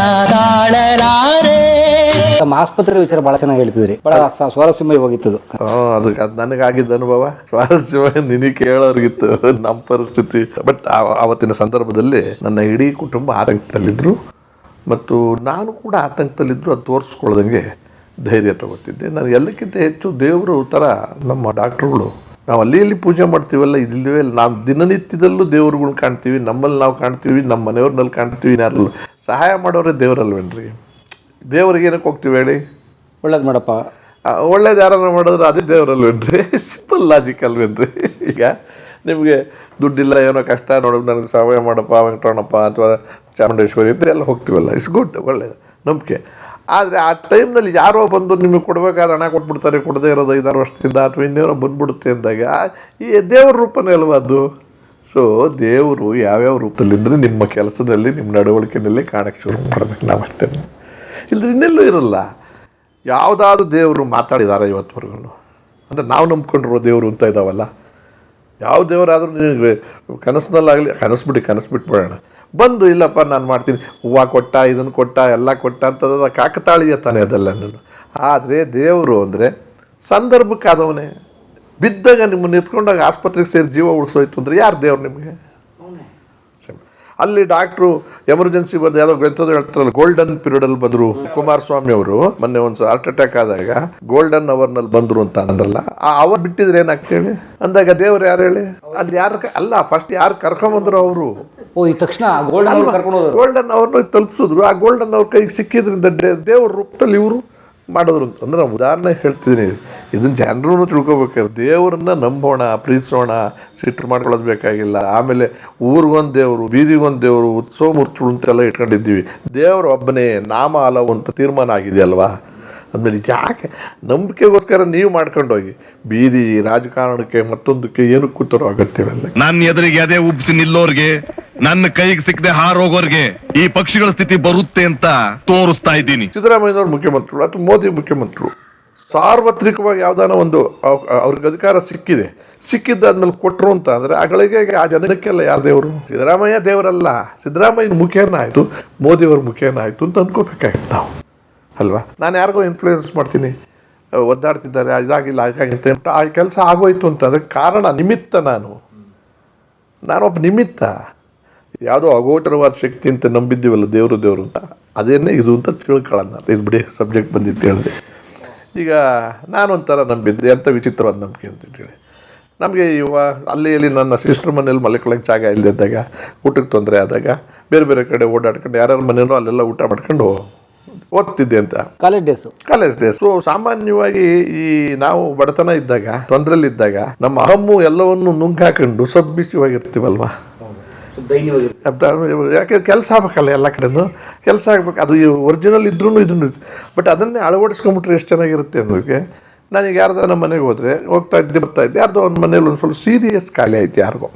ನಮ್ಮ ಆಸ್ಪತ್ರೆ ವಿಚಾರ ಬಹಳ ಚೆನ್ನಾಗಿ ಹೇಳ್ತಿದ್ರಿ ಬಹಳ ಸ- ಸ್ವಾರಸ್ಯಮಯವಾಗಿತ್ತು ಅದು. ಹಾಂ ಅದು ಅದು ನನಗಾಗಿದ್ದ ಅನುಭವ. ಸ್ವಾರಸ್ಯವಾಗಿ ನಿನಗೆ ಕೇಳೋರಿಗಿತ್ತು ನಮ್ಮ ಪರಿಸ್ಥಿತಿ. ಬಟ್ ಆವತ್ತಿನ ಸಂದರ್ಭದಲ್ಲಿ ನನ್ನ ಇಡೀ ಕುಟುಂಬ ಆತಂಕದಲ್ಲಿದ್ದರು ಮತ್ತು ನಾನು ಕೂಡ ಆತಂಕದಲ್ಲಿದ್ದರೂ ಅದು ತೋರಿಸ್ಕೊಳ್ದಂಗೆ ಧೈರ್ಯ ತಗೋತಿದ್ದೆ. ನಾನು ಎಲ್ಲಕ್ಕಿಂತ ಹೆಚ್ಚು ದೇವರು ಥರ ನಮ್ಮ ಡಾಕ್ಟ್ರುಗಳು. ನಾವು ಅಲ್ಲಿ ಇಲ್ಲಿ ಪೂಜೆ ಮಾಡ್ತೀವಲ್ಲ ಇಲ್ಲಿವೇ ನಾವು ದಿನನಿತ್ಯದಲ್ಲೂ ದೇವ್ರುಗಳ್ನ ಕಾಣ್ತೀವಿ ನಮ್ಮಲ್ಲಿ ನಾವು ಕಾಣ್ತೀವಿ ನಮ್ಮ ಮನೆಯವ್ರನ್ನಲ್ಲಿ ಕಾಣ್ತೀವಿ. ಯಾರಲ್ಲ ಸಹಾಯ ಮಾಡೋರೇ ದೇವರಲ್ವೇನ್ರಿ? ದೇವ್ರಿಗೆ ಏನಕ್ಕೆ ಹೋಗ್ತೀವಿ ಹೇಳಿ? ಒಳ್ಳೇದು ಮಾಡಪ್ಪ. ಒಳ್ಳೇದು ಯಾರನ್ನ ಮಾಡಿದ್ರೆ ಅದೇ ದೇವರಲ್ವೇನ್ರಿ? Simple logic ಅಲ್ವೇನ್ರಿ? ಈಗ ನಿಮಗೆ ದುಡ್ಡಿಲ್ಲ ಏನೋ ಕಷ್ಟ ನೋಡು ನನಗೆ ಸಹಾಯ ಮಾಡಪ್ಪ ವೆಂಕಟಣ್ಣಪ್ಪ ಅಥವಾ ಚಾಮುಂಡೇಶ್ವರಿ ಇದ್ದರೆ ಎಲ್ಲ ಹೋಗ್ತೀವಲ್ಲ ಇಟ್ಸ್ ಗುಡ್ ಒಳ್ಳೆಯದು ನಂಬಿಕೆ. ಆದರೆ ಆ ಟೈಮ್ನಲ್ಲಿ ಯಾರೋ ಬಂದು ನಿಮಗೆ ಕೊಡಬೇಕಾದ್ರೆ ಹಣ ಕೊಟ್ಬಿಡ್ತಾರೆ, ಕೊಡದೇ ಇರೋದು ಐದಾರು ವರ್ಷದಿಂದ ಅಥವಾ ಇನ್ನೇನೋ ಬಂದ್ಬಿಡುತ್ತೆ ಅಂದಾಗ ಈ ದೇವ್ರ ರೂಪನೇ ಅಲ್ವಾ ಅದು? ಸೊ ದೇವರು ಯಾವ್ಯಾವ ರೂಪದಲ್ಲಿದ್ದರೆ ನಿಮ್ಮ ಕೆಲಸದಲ್ಲಿ, ನಿಮ್ಮ ನಡವಳಿಕೆಯಲ್ಲಿ ಕಾಣಕ್ಕೆ ಶುರು ಮಾಡಬೇಕು ನಾವು ಅಷ್ಟೇ ಇಲ್ಲದ್ರೆ ಇನ್ನೆಲ್ಲೂ ಇರಲ್ಲ. ಯಾವುದಾದ್ರೂ ದೇವರು ಮಾತಾಡಿದಾರ ಇವತ್ತುವರೆಗೂ. ಅಂದರೆ ನಾವು ನಂಬ್ಕೊಂಡಿರೋ ದೇವರು ಅಂತ ಇದ್ದಾವಲ್ಲ ಯಾವ ದೇವರಾದರೂ ನಿಮಗೆ ಕನಸಿನಲ್ಲಾಗಲಿ ಕನಸು ಬಿಡಿ ಕನಸು ಬಿಟ್ಬಿಡೋಣ ಬಂದು ಇಲ್ಲಪ್ಪ, ನಾನು ಮಾಡ್ತೀನಿ. ಹೂವು ಕೊಟ್ಟ ಇದನ್ನು ಕೊಟ್ಟ, ಎಲ್ಲ ಕೊಟ್ಟ ಅಂತದ ಕಾಕತಾಳೀಯ ತಾನೆ ಅದೆಲ್ಲ ನಾನು ಆದರೆ ದೇವರು ಅಂದರೆ ಸಂದರ್ಭಕ್ಕಾದವನೇ ಬಿದ್ದಾಗ ನಿಮ್ಮನ್ನು ಎತ್ಕೊಂಡಾಗ ಆಸ್ಪತ್ರೆಗೆ ಸೇರಿ ಜೀವ ಉಳಿಸೋಯ್ತು ಅಂದರೆ ಯಾರು ದೇವ್ರು ನಿಮಗೆ? ಅಲ್ಲಿ ಡಾಕ್ಟ್ರು ಎಮರ್ಜೆನ್ಸಿ ಬಂದು ಯಾವುದೋ ಎಂಥದ್ದು ಹೇಳ್ತಾರಲ್ಲ ಗೋಲ್ಡನ್ ಪೀರಿಯಡಲ್ಲಿ ಬಂದರು. ಕುಮಾರಸ್ವಾಮಿ ಅವರು ಮೊನ್ನೆ ಒಂದು ಹಾರ್ಟ್ ಅಟ್ಯಾಕ್ ಆದಾಗ ಗೋಲ್ಡನ್ ಅವರ್ನಲ್ಲಿ ಬಂದರು ಅಂತ ಅಂದ್ರಲ್ಲ ಆ ಅವರ್ ಬಿಟ್ಟಿದ್ರೆ ಏನಾಗ್ತೇಳಿ ಹೇಳಿ? ಅಂದಾಗ ದೇವ್ರು ಯಾರು ಹೇಳಿ? ಅಲ್ಲಿ ಯಾರು ಅಲ್ಲ ಫಸ್ಟ್ ಯಾರು ಕರ್ಕೊಂಬಂದ್ರು ಅವರು? ಓ ಈ ತಕ್ಷಣ ಗೋಲ್ಡನ್ ಗೋಲ್ಡನ್ ಅವ್ರನ್ನ ತಲುಪಿಸಿದ್ರು. ಆ ಗೋಲ್ಡನ್ ಅವ್ರ ಕೈಗೆ ಸಿಕ್ಕಿದ್ರಿಂದ ದೇವ್ರ ರೂಪದಲ್ಲಿ ಇವರು ಮಾಡಿದ್ರು ಅಂದ್ರೆ ನಾನು ಉದಾಹರಣೆ ಹೇಳ್ತಿದ್ದೀನಿ. ಇದನ್ನ ಜನರೂ ತಿಳ್ಕೊಬೇಕಾದ್ರೆ ದೇವರನ್ನ ನಂಬೋಣ, ಪ್ರೀತಿಸೋಣ, ಸಿಟ್ಟು ಮಾಡ್ಕೊಳ್ಳೋದು ಬೇಕಾಗಿಲ್ಲ. ಆಮೇಲೆ ಊರಿಗೊಂದು ದೇವರು ಬೀದಿಗೊಂದು ದೇವರು, ಉತ್ಸವ ಮೂರ್ತಿಗಳು ಅಂತೆಲ್ಲ ಇಟ್ಕೊಂಡಿದ್ದೀವಿ. ದೇವರು ಒಬ್ಬನೇ ನಾಮ ಹಲವು ಅಂತ ತೀರ್ಮಾನ ಆಗಿದೆಯಲ್ವಾ? ಅಂದಮೇಲೆ ಯಾಕೆ? ನಂಬಿಕೆಗೋಸ್ಕರ ನೀವು ಮಾಡ್ಕೊಂಡು ಹೋಗಿ ಬೀದಿ ರಾಜಕಾರಣಕ್ಕೆ ಮತ್ತೊಂದಕ್ಕೆ ಏನು ಕೂತರೋ ಅಗತ್ಯವಿಲ್ಲ. ನನ್ನ ಎದುರಿಗೆ ಅದೇ ಉಬ್ಸಿ ನಿಲ್ಲೋರ್ಗೆ ನನ್ನ ಕೈಗೆ ಸಿಕ್ಕದೆ ಹಾರೋಗೋರ್ಗೆ ಈ ಪಕ್ಷಿಗಳ ಸ್ಥಿತಿ ಬರುತ್ತೆ ಅಂತ ತೋರಿಸ್ತಾ ಇದ್ದೀನಿ. ಸಿದ್ದರಾಮಯ್ಯನವರು ಮುಖ್ಯಮಂತ್ರಿಗಳು ಅಥವಾ ಮೋದಿ ಮುಖ್ಯಮಂತ್ರಿಗಳು ಸಾರ್ವತ್ರಿಕವಾಗಿ ಯಾವ್ದಾನ ಒಂದು ಅವ್- ಅವ್ರಿಗೆ ಅಧಿಕಾರ ಸಿಕ್ಕಿದೆ. ಸಿಕ್ಕಿದ್ದಾದ್ಮೇಲೆ ಕೊಟ್ಟರು ಅಂತ ಅಂದ್ರೆ ಆ ಗಳಿಗೆ ಆ ಜನಕ್ಕೆಲ್ಲ ಯಾರು ದೇವರು? ಸಿದ್ದರಾಮಯ್ಯ ದೇವರಲ್ಲ. ಸಿದ್ದರಾಮಯ್ಯನ ಮುಖೇನ ಆಯ್ತು, ಮೋದಿಯವ್ರ ಮುಖೇನ ಆಯ್ತು ಅಂತ ಅನ್ಕೋಬೇಕಾಗಿತ್ತು ನಾವು. ಅಲ್ವಾ? ನಾನು ಯಾರಿಗೋ ಇನ್ಫ್ಲೂಯೆನ್ಸ್ ಮಾಡ್ತೀನಿ. ಒದ್ದಾಡ್ತಿದ್ದಾರೆ, ಇದಾಗಿಲ್ಲ ಹಾಗಾಗಿತ್ತು ಆ ಕೆಲಸ ಆಗೋಯ್ತು ಅಂತ ಅದಕ್ಕೆ ಕಾರಣ ನಿಮಿತ್ತ ನಾನು. ನಾನೊಬ್ಬ ನಿಮಿತ್ತ. ಯಾವುದೋ ಅಗೋಚರವಾದ ಶಕ್ತಿ ಅಂತ ನಂಬಿದ್ದೀವಲ್ಲ ದೇವರು ದೇವರು ಅಂತ ಅದೇನೇ ಇದು ಅಂತ ತಿಳ್ಕೊಳ್ಳೋಣ ಇದು ಬಿಡಿ ಸಬ್ಜೆಕ್ಟ್ ಬಂದಿತ್ತು ಹೇಳಿದೆ. ಈಗ ನಾನೊಂಥರ ನಂಬಿದ್ದೆ ಎಂಥ ವಿಚಿತ್ರವಾದ ನಂಬಿಕೆ ಅಂತ ಹೇಳಿ ನಮಗೆ ಇವ ಅಲ್ಲಿ ಇಲ್ಲಿ ನನ್ನ ಸಿಸ್ಟರ್ ಮನೇಲಿ ಮಲ್ಕೊಳ್ಳೋಕೆ ಜಾಗ ಇಲ್ಲದಿದ್ದಾಗ ಊಟಕ್ಕೆ ತೊಂದರೆ ಆದಾಗ ಬೇರೆ ಬೇರೆ ಕಡೆ ಓಡಾಡ್ಕೊಂಡು ಯಾರ್ಯಾರ ಮನೇಲೋ ಅಲ್ಲೆಲ್ಲ ಊಟ ಮಾಡ್ಕೊಂಡು ಓದ್ತಿದ್ದೆ ಅಂತ. College days college days so ಸಾಮಾನ್ಯವಾಗಿ ಈ ನಾವು ಬಡತನ ಇದ್ದಾಗ ತೊಂದರೆಲಿದ್ದಾಗ ನಮ್ಮ ಅಹಮ್ಮು ಎಲ್ಲವನ್ನು ನುಂಗಾಕೊಂಡು ಸಬ್ಮಿಸಿವಾಗಿರ್ತೀವಲ್ವಾ ಅರ್ಥ ಯಾಕೆ ಕೆಲಸ ಆಗ್ಬೇಕಲ್ಲ ಎಲ್ಲ ಕಡೆನೂ? ಕೆಲಸ ಆಗ್ಬೇಕು. ಅದು ಒರಿಜಿನಲ್ ಇದ್ರೂ ಇದನ್ನು ಬಟ್ ಅದನ್ನೇ ಅಳವಡಿಸ್ಕೊಂಬಿಟ್ರೆ ಎಷ್ಟು ಚೆನ್ನಾಗಿರುತ್ತೆ ಅನ್ನೋದಕ್ಕೆ ನಾನೀಗ ಯಾರ್ದೋ ನಮ್ಮ ಮನೆಗೆ ಹೋದರೆ, ಹೋಗ್ತಾ ಇದ್ದೆ, ಬರ್ತಾ ಇದ್ದೆ, ಯಾರ್ದೋ ಒಂದು ಮನೇಲಿ ಒಂದು ಸ್ವಲ್ಪ ಸೀರಿಯಸ್ ಖಾಲಿ ಆಯ್ತು ಯಾರಿಗೋ.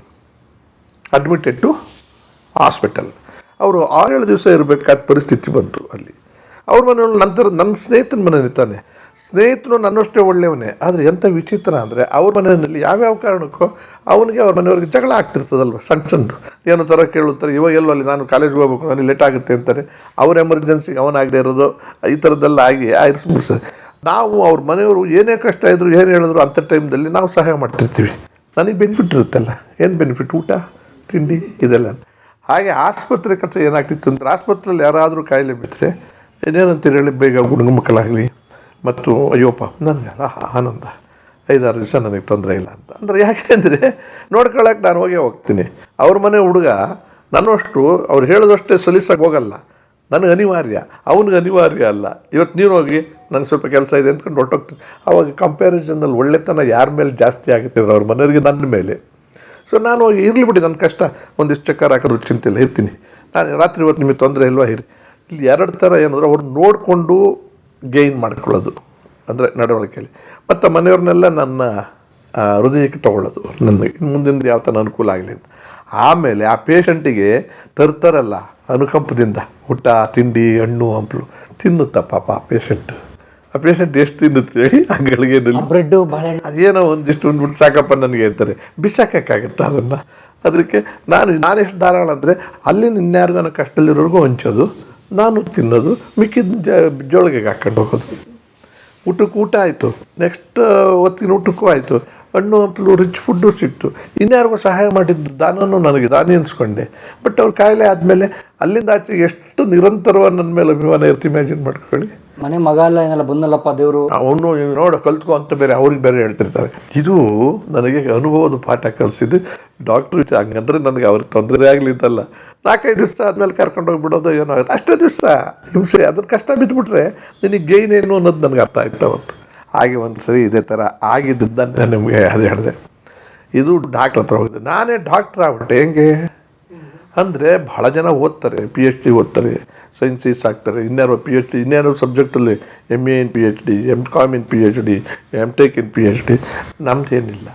ಅಡ್ಮಿಟೆಡ್ ಟು ಹಾಸ್ಪಿಟಲ್ ಅವರು ಆರೇಳು ದಿವಸ ಇರಬೇಕಾದ ಪರಿಸ್ಥಿತಿ ಬಂತು ಅಲ್ಲಿ. ಅವ್ರ ಮನೆಯಲ್ಲಿ ನಂತರ ನನ್ನ ಸ್ನೇಹಿತನ ಮನೆ ತಾನೆ ಸ್ನೇಹಿತನು ನನ್ನಷ್ಟೇ ಒಳ್ಳೆಯವನೇ. ಆದರೆ ಎಂಥ ವಿಚಿತ್ರ ಅಂದರೆ ಅವ್ರ ಮನೆಯಲ್ಲಿ ಯಾವ್ಯಾವ ಕಾರಣಕ್ಕೋ ಅವನಿಗೆ ಅವ್ರ ಮನೆಯವ್ರಿಗೆ ಜಗಳ ಆಗ್ತಿರ್ತದಲ್ವ ಸಣ್ಣ ಸಣ್ಣದು ಏನೋ ಥರ ಕೇಳುತ್ತಾರೆ, ಇವಾಗ ಎಲ್ಲೋ ಅಲ್ಲಿ ನಾನು ಕಾಲೇಜ್ಗೆ ಹೋಗ್ಬೇಕು ನನಗೆ ಲೇಟ್ ಆಗುತ್ತೆ ಅಂತಾರೆ. ಅವ್ರ ಎಮರ್ಜೆನ್ಸಿಗೆ ಅವನಾಗದೇ ಇರೋದು, ಈ ಥರದ್ದೆಲ್ಲ ಆಗಿ ಆಯಿಸ್ಬಿಡ್ಸೆ ನಾವು ಅವ್ರ ಮನೆಯವರು ಏನೇ ಕಷ್ಟ ಇದ್ರು ಏನು ಹೇಳಿದ್ರು ಅಂಥ ಟೈಮ್ದಲ್ಲಿ ನಾವು ಸಹಾಯ ಮಾಡ್ತಿರ್ತೀವಿ. ನನಗೆ ಬೆನಿಫಿಟ್ ಇರುತ್ತಲ್ಲ, ಏನು ಬೆನಿಫಿಟ್ ಊಟ, ತಿಂಡಿ, ಇದೆಲ್ಲ. ಹಾಗೆ ಆಸ್ಪತ್ರೆ ಕಥೆ ಏನಾಗ್ತಿತ್ತು ಅಂದರೆ ಆಸ್ಪತ್ರೆಯಲ್ಲಿ ಯಾರಾದರೂ ಕಾಯಿಲೆ ಬಿದ್ದರೆ ಏನೇನಂತೀರಿ ಹೇಳಿ ಬೇಗ ಗುಣಮುಖಲಾಗಲಿ ಮತ್ತು ಅಯ್ಯೋಪ್ಪ ನನಗೆ ಆಹಾ ಆನಂದ. ಐದಾರು ದಿವಸ ನನಗೆ ತೊಂದರೆ ಇಲ್ಲ ಅಂತ. ಅಂದರೆ ಯಾಕೆ ಅಂದರೆ ನೋಡ್ಕೊಳ್ಳೋಕೆ ನಾನು ಹೋಗೇ ಹೋಗ್ತೀನಿ. ಅವ್ರ ಮನೆ ಹುಡುಗ ನನ್ನಷ್ಟು ಅವ್ರು ಹೇಳಿದಷ್ಟೇ ಸಲೀಸಾಗಿ ಹೋಗಲ್ಲ. ನನಗೆ ಅನಿವಾರ್ಯ. ಅವನಿಗೆ ಅನಿವಾರ್ಯ ಅಲ್ಲ. ಇವತ್ತು ನೀನು ಹೋಗಿ ನನಗೆ ಸ್ವಲ್ಪ ಕೆಲಸ ಇದೆ ಅಂದ್ಕೊಂಡು ಹೊರಟೋಗ್ತೀನಿ. ಅವಾಗ ಕಂಪ್ಯಾರಿಸನ್ನಲ್ಲಿ ಒಳ್ಳೆತನ ಯಾರ ಮೇಲೆ ಜಾಸ್ತಿ ಆಗುತ್ತೆ ಅವ್ರ ಮನೆಯವರಿಗೆ ನನ್ನ ಮೇಲೆ. ಸೊ ನಾನು ಹೋಗಿ ಇರಲಿ ಬಿಡಿ ನನ್ನ ಕಷ್ಟ. ಒಂದಿಷ್ಟು ಚಕ್ಕರ್ ಹಾಕೋದು ಚಿಂತೆ ಇಲ್ಲ ಇರ್ತೀನಿ. ನಾನು ರಾತ್ರಿ ಇವತ್ತು ನಿಮಗೆ ತೊಂದರೆ ಇಲ್ವಾ? ಇರಿ ಇಲ್ಲಿ ಎರಡು ಥರ ಏನಂದ್ರೆ ಅವ್ರು ನೋಡಿಕೊಂಡು ಗೈನ್ ಮಾಡ್ಕೊಳ್ಳೋದು ಅಂದರೆ ನಡವಳಿಕೆಯಲ್ಲಿ. ಮತ್ತು ಮನೆಯವ್ರನ್ನೆಲ್ಲ ನನ್ನ ಹೃದಯಕ್ಕೆ ತಗೊಳ್ಳೋದು. ನನಗೆ ಇನ್ನು ಮುಂದಿನ ಯಾವ ಥರ ಅನುಕೂಲ ಆಗಲಿ ಅಂತ. ಆಮೇಲೆ ಆ ಪೇಷಂಟಿಗೆ ತರ್ತಾರಲ್ಲ ಅನುಕಂಪದಿಂದ. ಊಟ ತಿಂಡಿ ಹಣ್ಣು ಹಂಪಲು. ತಿನ್ನುತ್ತಾ ಪಾಪ ಆ ಪೇಷಂಟ್ ಆ ಪೇಷಂಟ್ ಎಷ್ಟು ತಿನ್ನುತ್ತೆ? ಆ ಗಳಿಗೆನಲ್ಲಿ ಬ್ರೆಡ್ಡು ಅದೇನೋ ಒಂದಿಷ್ಟು ಅಂದ್ಬಿಟ್ಟು ಸಾಕಪ್ಪ ನನಗೆ ಅಂತಾರೆ. ಬಿಸಾಕಕ್ಕಾಗತ್ತಾ ಅದನ್ನು? ಅದಕ್ಕೆ ನಾನು ನಾನೆಷ್ಟು ಧಾರಾಳ ಅಂದರೆ ಅಲ್ಲಿ ಇನ್ಯಾರು ನನ್ನ ಕಷ್ಟದಲ್ಲಿರೋರ್ಗೂ ಹಂಚೋದು. ನಾನು ತಿನ್ನೋದು ಮಿಕ್ಕಿದ ಜೋಳಿಗೆಗೆ ಹಾಕ್ಕೊಂಡು ಹೋಗೋದು. ಊಟಕ್ಕೆ ಊಟ ಆಯಿತು. ನೆಕ್ಸ್ಟ್ ಹೊತ್ತಿನ ಊಟಕ್ಕೂ ಆಯಿತು. ಹಣ್ಣು ಹಂಪಲು ರಿಚ್ ಫುಡ್ಡು ಸಿಕ್ತು. ಇನ್ಯಾರಿಗೂ ಸಹಾಯ ಮಾಡಿದ್ದು ದಾನನೂ ನನಗೆ ದಾನಿ ಅನ್ಸ್ಕೊಂಡೆ. ಬಟ್ ಅವ್ರ ಕಾಯಿಲೆ ಆದಮೇಲೆ ಅಲ್ಲಿಂದ ಆಚೆ ಎಷ್ಟು ನಿರಂತರವಾಗಿ ನನ್ನ ಮೇಲೆ ಅಭಿಮಾನ ಇರ್ತಿ ಇಮ್ಯಾಜಿನ್ ಮಾಡ್ಕೊಳ್ಳಿ. ಮನೆ ಮಗ ಅಲ್ಲ ಏನೆಲ್ಲ ಬಂದಲ್ಲಪ್ಪ ದೇವರು? ಅವನು ನೋಡ ಕಲ್ತ್ಕೊ ಅಂತ ಬೇರೆ ಅವ್ರಿಗೆ ಬೇರೆ ಹೇಳ್ತಿರ್ತಾರೆ. ಇದು ನನಗೆ ಅನುಭವದ ಪಾಠ ಕಲಿಸಿದ್ದು. ಡಾಕ್ಟ್ರು ಹಂಗಂದ್ರೆ ನನಗೆ ಅವ್ರಿಗೆ ತೊಂದರೆ ಆಗಲಿ ಇದ್ದಲ್ಲ ನಾಲ್ಕೈದು ದಿವಸ ಆದ್ಮೇಲೆ ಕರ್ಕೊಂಡು ಹೋಗ್ಬಿಡೋದು ಏನೋ ಆಗುತ್ತೆ. ಅಷ್ಟೇ ದಿವಸ. ಹಿಂಸೆ ಅದ್ರ ಕಷ್ಟ ಬಿದ್ದುಬಿಟ್ರೆ ನಿನಗೆ ಗೈನ್ ಏನು ಅನ್ನೋದು ನನಗೆ ಅರ್ಥ ಆಯ್ತು ಅವತ್ತು ಹಾಗೆ ಒಂದು ಸರಿ ಇದೇ ಥರ ಆಗಿದ್ದದ್ದನ್ನು ನಿಮಗೆ ಅದು ಹೇಳಿದೆ. ಇದು ಡಾಕ್ಟ್ರ್ ಹತ್ರ ಹೋಗಿದೆ ನಾನೇ ಡಾಕ್ಟ್ರ್ ಆಗ್ಬಿಟ್ಟೆ. ಹೆಂಗೆ? ಅಂದರೆ ಭಾಳ ಜನ ಓದ್ತಾರೆ ಪಿ ಎಚ್ ಡಿ ಓದ್ತಾರೆ ಸೈನ್ಸೀಸ್ ಆಗ್ತಾರೆ ಇನ್ಯಾರೋ ಪಿ ಎಚ್ ಡಿ ಇನ್ಯಾರೋ ಸಬ್ಜೆಕ್ಟಲ್ಲಿ M A in P H D M com in P H D M tech in P H D ನಮ್ದೇನಿಲ್ಲ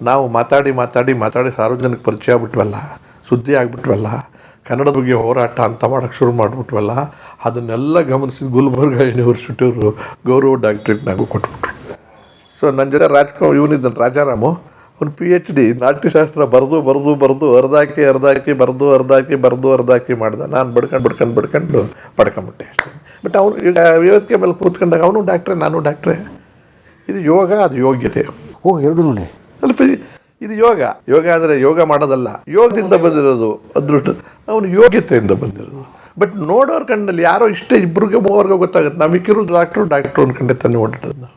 ನಾವು ಮಾತಾಡಿ ಮಾತಾಡಿ ಮಾತಾಡಿ ಸಾರ್ವಜನಿಕ ಪರಿಚಯ ಆಗ್ಬಿಟ್ವಲ್ಲ, ಸುದ್ದಿ ಆಗ್ಬಿಟ್ವಲ್ಲ ಕನ್ನಡದ ಬಗ್ಗೆ ಹೋರಾಟ ಅಂತ ಮಾಡೋಕ್ಕೆ ಶುರು ಮಾಡಿಬಿಟ್ವಲ್ಲ ಅದನ್ನೆಲ್ಲ ಗಮನಿಸಿ ಗುಲ್ಬರ್ಗ ಯೂನಿವರ್ಸಿಟಿಯವರು ಗೌರವ ಡಾಕ್ಟ್ರೇಟ್ ನಾವು ಕೊಟ್ಬಿಟ್ರು. ಸೊ ನನ್ನ ಜೊತೆ ರಾಜ್ಕುಮಾರ್ ಇವನಿದ್ದಾನೆ ರಾಜಾರಾಮು. ಅವ್ನು ಪಿ ಎಚ್ ಡಿ ನಾಟ್ಯಶಾಸ್ತ್ರ ಬರೆದು ಬರೆದು ಬರೆದು ಅರ್ಧಾಕಿ ಅರ್ಧಾಕಿ ಬರೆದು ಅರ್ಧಾಕಿ ಬರೆದು ಅರ್ಧಾಕಿ ಮಾಡ್ದೆ. ನಾನು ಬಡ್ಕೊಂಡು ಬಡ್ಕೊಂಡು ಬಡ್ಕೊಂಡು ಪಡ್ಕೊಂಬಿಟ್ಟೆ ಅಷ್ಟೇ. ಬಟ್ ಅವನು ಈಗ ವೇದಿಕೆ ಮೇಲೆ ಕೂತ್ಕೊಂಡಾಗ ಅವನು ಡಾಕ್ಟ್ರೆ ನಾನು ಡಾಕ್ಟ್ರೆ ಇದು ಯೋಗ ಅದು ಯೋಗ್ಯತೆ. ಓ ಎರಡು ನೋಡಿ ಅಲ್ಲಿ ಇದು ಯೋಗ. ಯೋಗ ಆದರೆ ಯೋಗ ಮಾಡೋದಲ್ಲ. ಯೋಗದಿಂದ ಬಂದಿರೋದು ಅದೃಷ್ಟ. ಅವನು ಯೋಗ್ಯತೆಯಿಂದ ಬಂದಿರೋದು. ಬಟ್ ನೋಡೋರ ಕಣ್ಣಲ್ಲಿ ಯಾರೋ ಇಷ್ಟೇ ಇಬ್ಬರಿಗೆ ಮೂವರ್ಗೆ ಗೊತ್ತಾಗುತ್ತೆ. ನಾವು ಮಿಕ್ಕಿರು ಡಾಕ್ಟ್ರು ಡಾಕ್ಟ್ರು ಅಂದ್ಕೊಂಡೆ ತಾನೇ ಓಡಾಡೋದು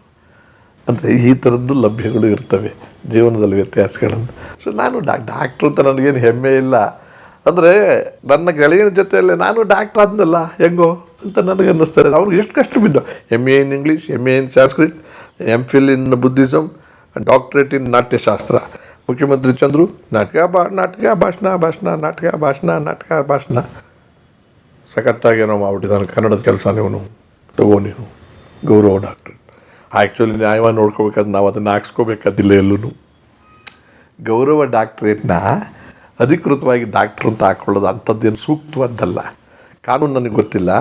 ಅಂದರೆ ಈ ಥರದ್ದು ಲಭ್ಯಗಳು ಇರ್ತವೆ. ಜೀವನದಲ್ಲಿ ವ್ಯತ್ಯಾಸಗಳನ್ನು. ಸೊ ನಾನು ಡಾಕ್ ಡಾಕ್ಟ್ರು ಅಂತ ನನಗೇನು ಹೆಮ್ಮೆ ಇಲ್ಲ. ಅಂದರೆ ನನ್ನ ಗೆಳೆಯನ ಜೊತೆಯಲ್ಲೇ ನಾನು ಡಾಕ್ಟ್ರ್ ಆದ್ನಲ್ಲ, ಹೆಂಗೋ ಅಂತ ನನಗೆ ಅನ್ನಿಸ್ತಾರೆ ಅವ್ರಿಗೆ ಎಷ್ಟು ಕಷ್ಟ ಬಿದ್ದು. M A in English M A in Sanskrit M Phil in Buddhism doctorate in Natyashastra Mukhyamantri Chandru, ನಾಟಕ ಬಾ, ನಾಟಕ ಭಾಷಣ ಭಾಷಣ, ನಾಟಕ ಭಾಷಣ ನಾಟಕ ಭಾಷಣ. ಸಖತ್ತಾಗಿ ಏನೋ ಮಾಡಿಬಿಟ್ಟಿದ್ದಾನೆ. ಕನ್ನಡದ ಕೆಲಸ ನೀವು ತಗೋ ನೀವು ಗೌರವ ಡಾಕ್ಟ್ರ್. ಆ್ಯಕ್ಚುಲಿ ನ್ಯಾಯವಾಗಿ ನೋಡ್ಕೋಬೇಕಾದ್ರೆ ನಾವು ಅದನ್ನು ಹಾಕ್ಸ್ಕೋಬೇಕಾದಿಲ್ಲ ಎಲ್ಲೂ ಗೌರವ ಡಾಕ್ಟ್ರೇಟ್ನ ಅಧಿಕೃತವಾಗಿ ಡಾಕ್ಟ್ರ್ ಅಂತ ಹಾಕ್ಕೊಳ್ಳೋದು ಅಂಥದ್ದೇನು ಸೂಕ್ತವಾದ್ದಲ್ಲ ಕಾನೂನು ನನಗೆ ಗೊತ್ತಿಲ್ಲ.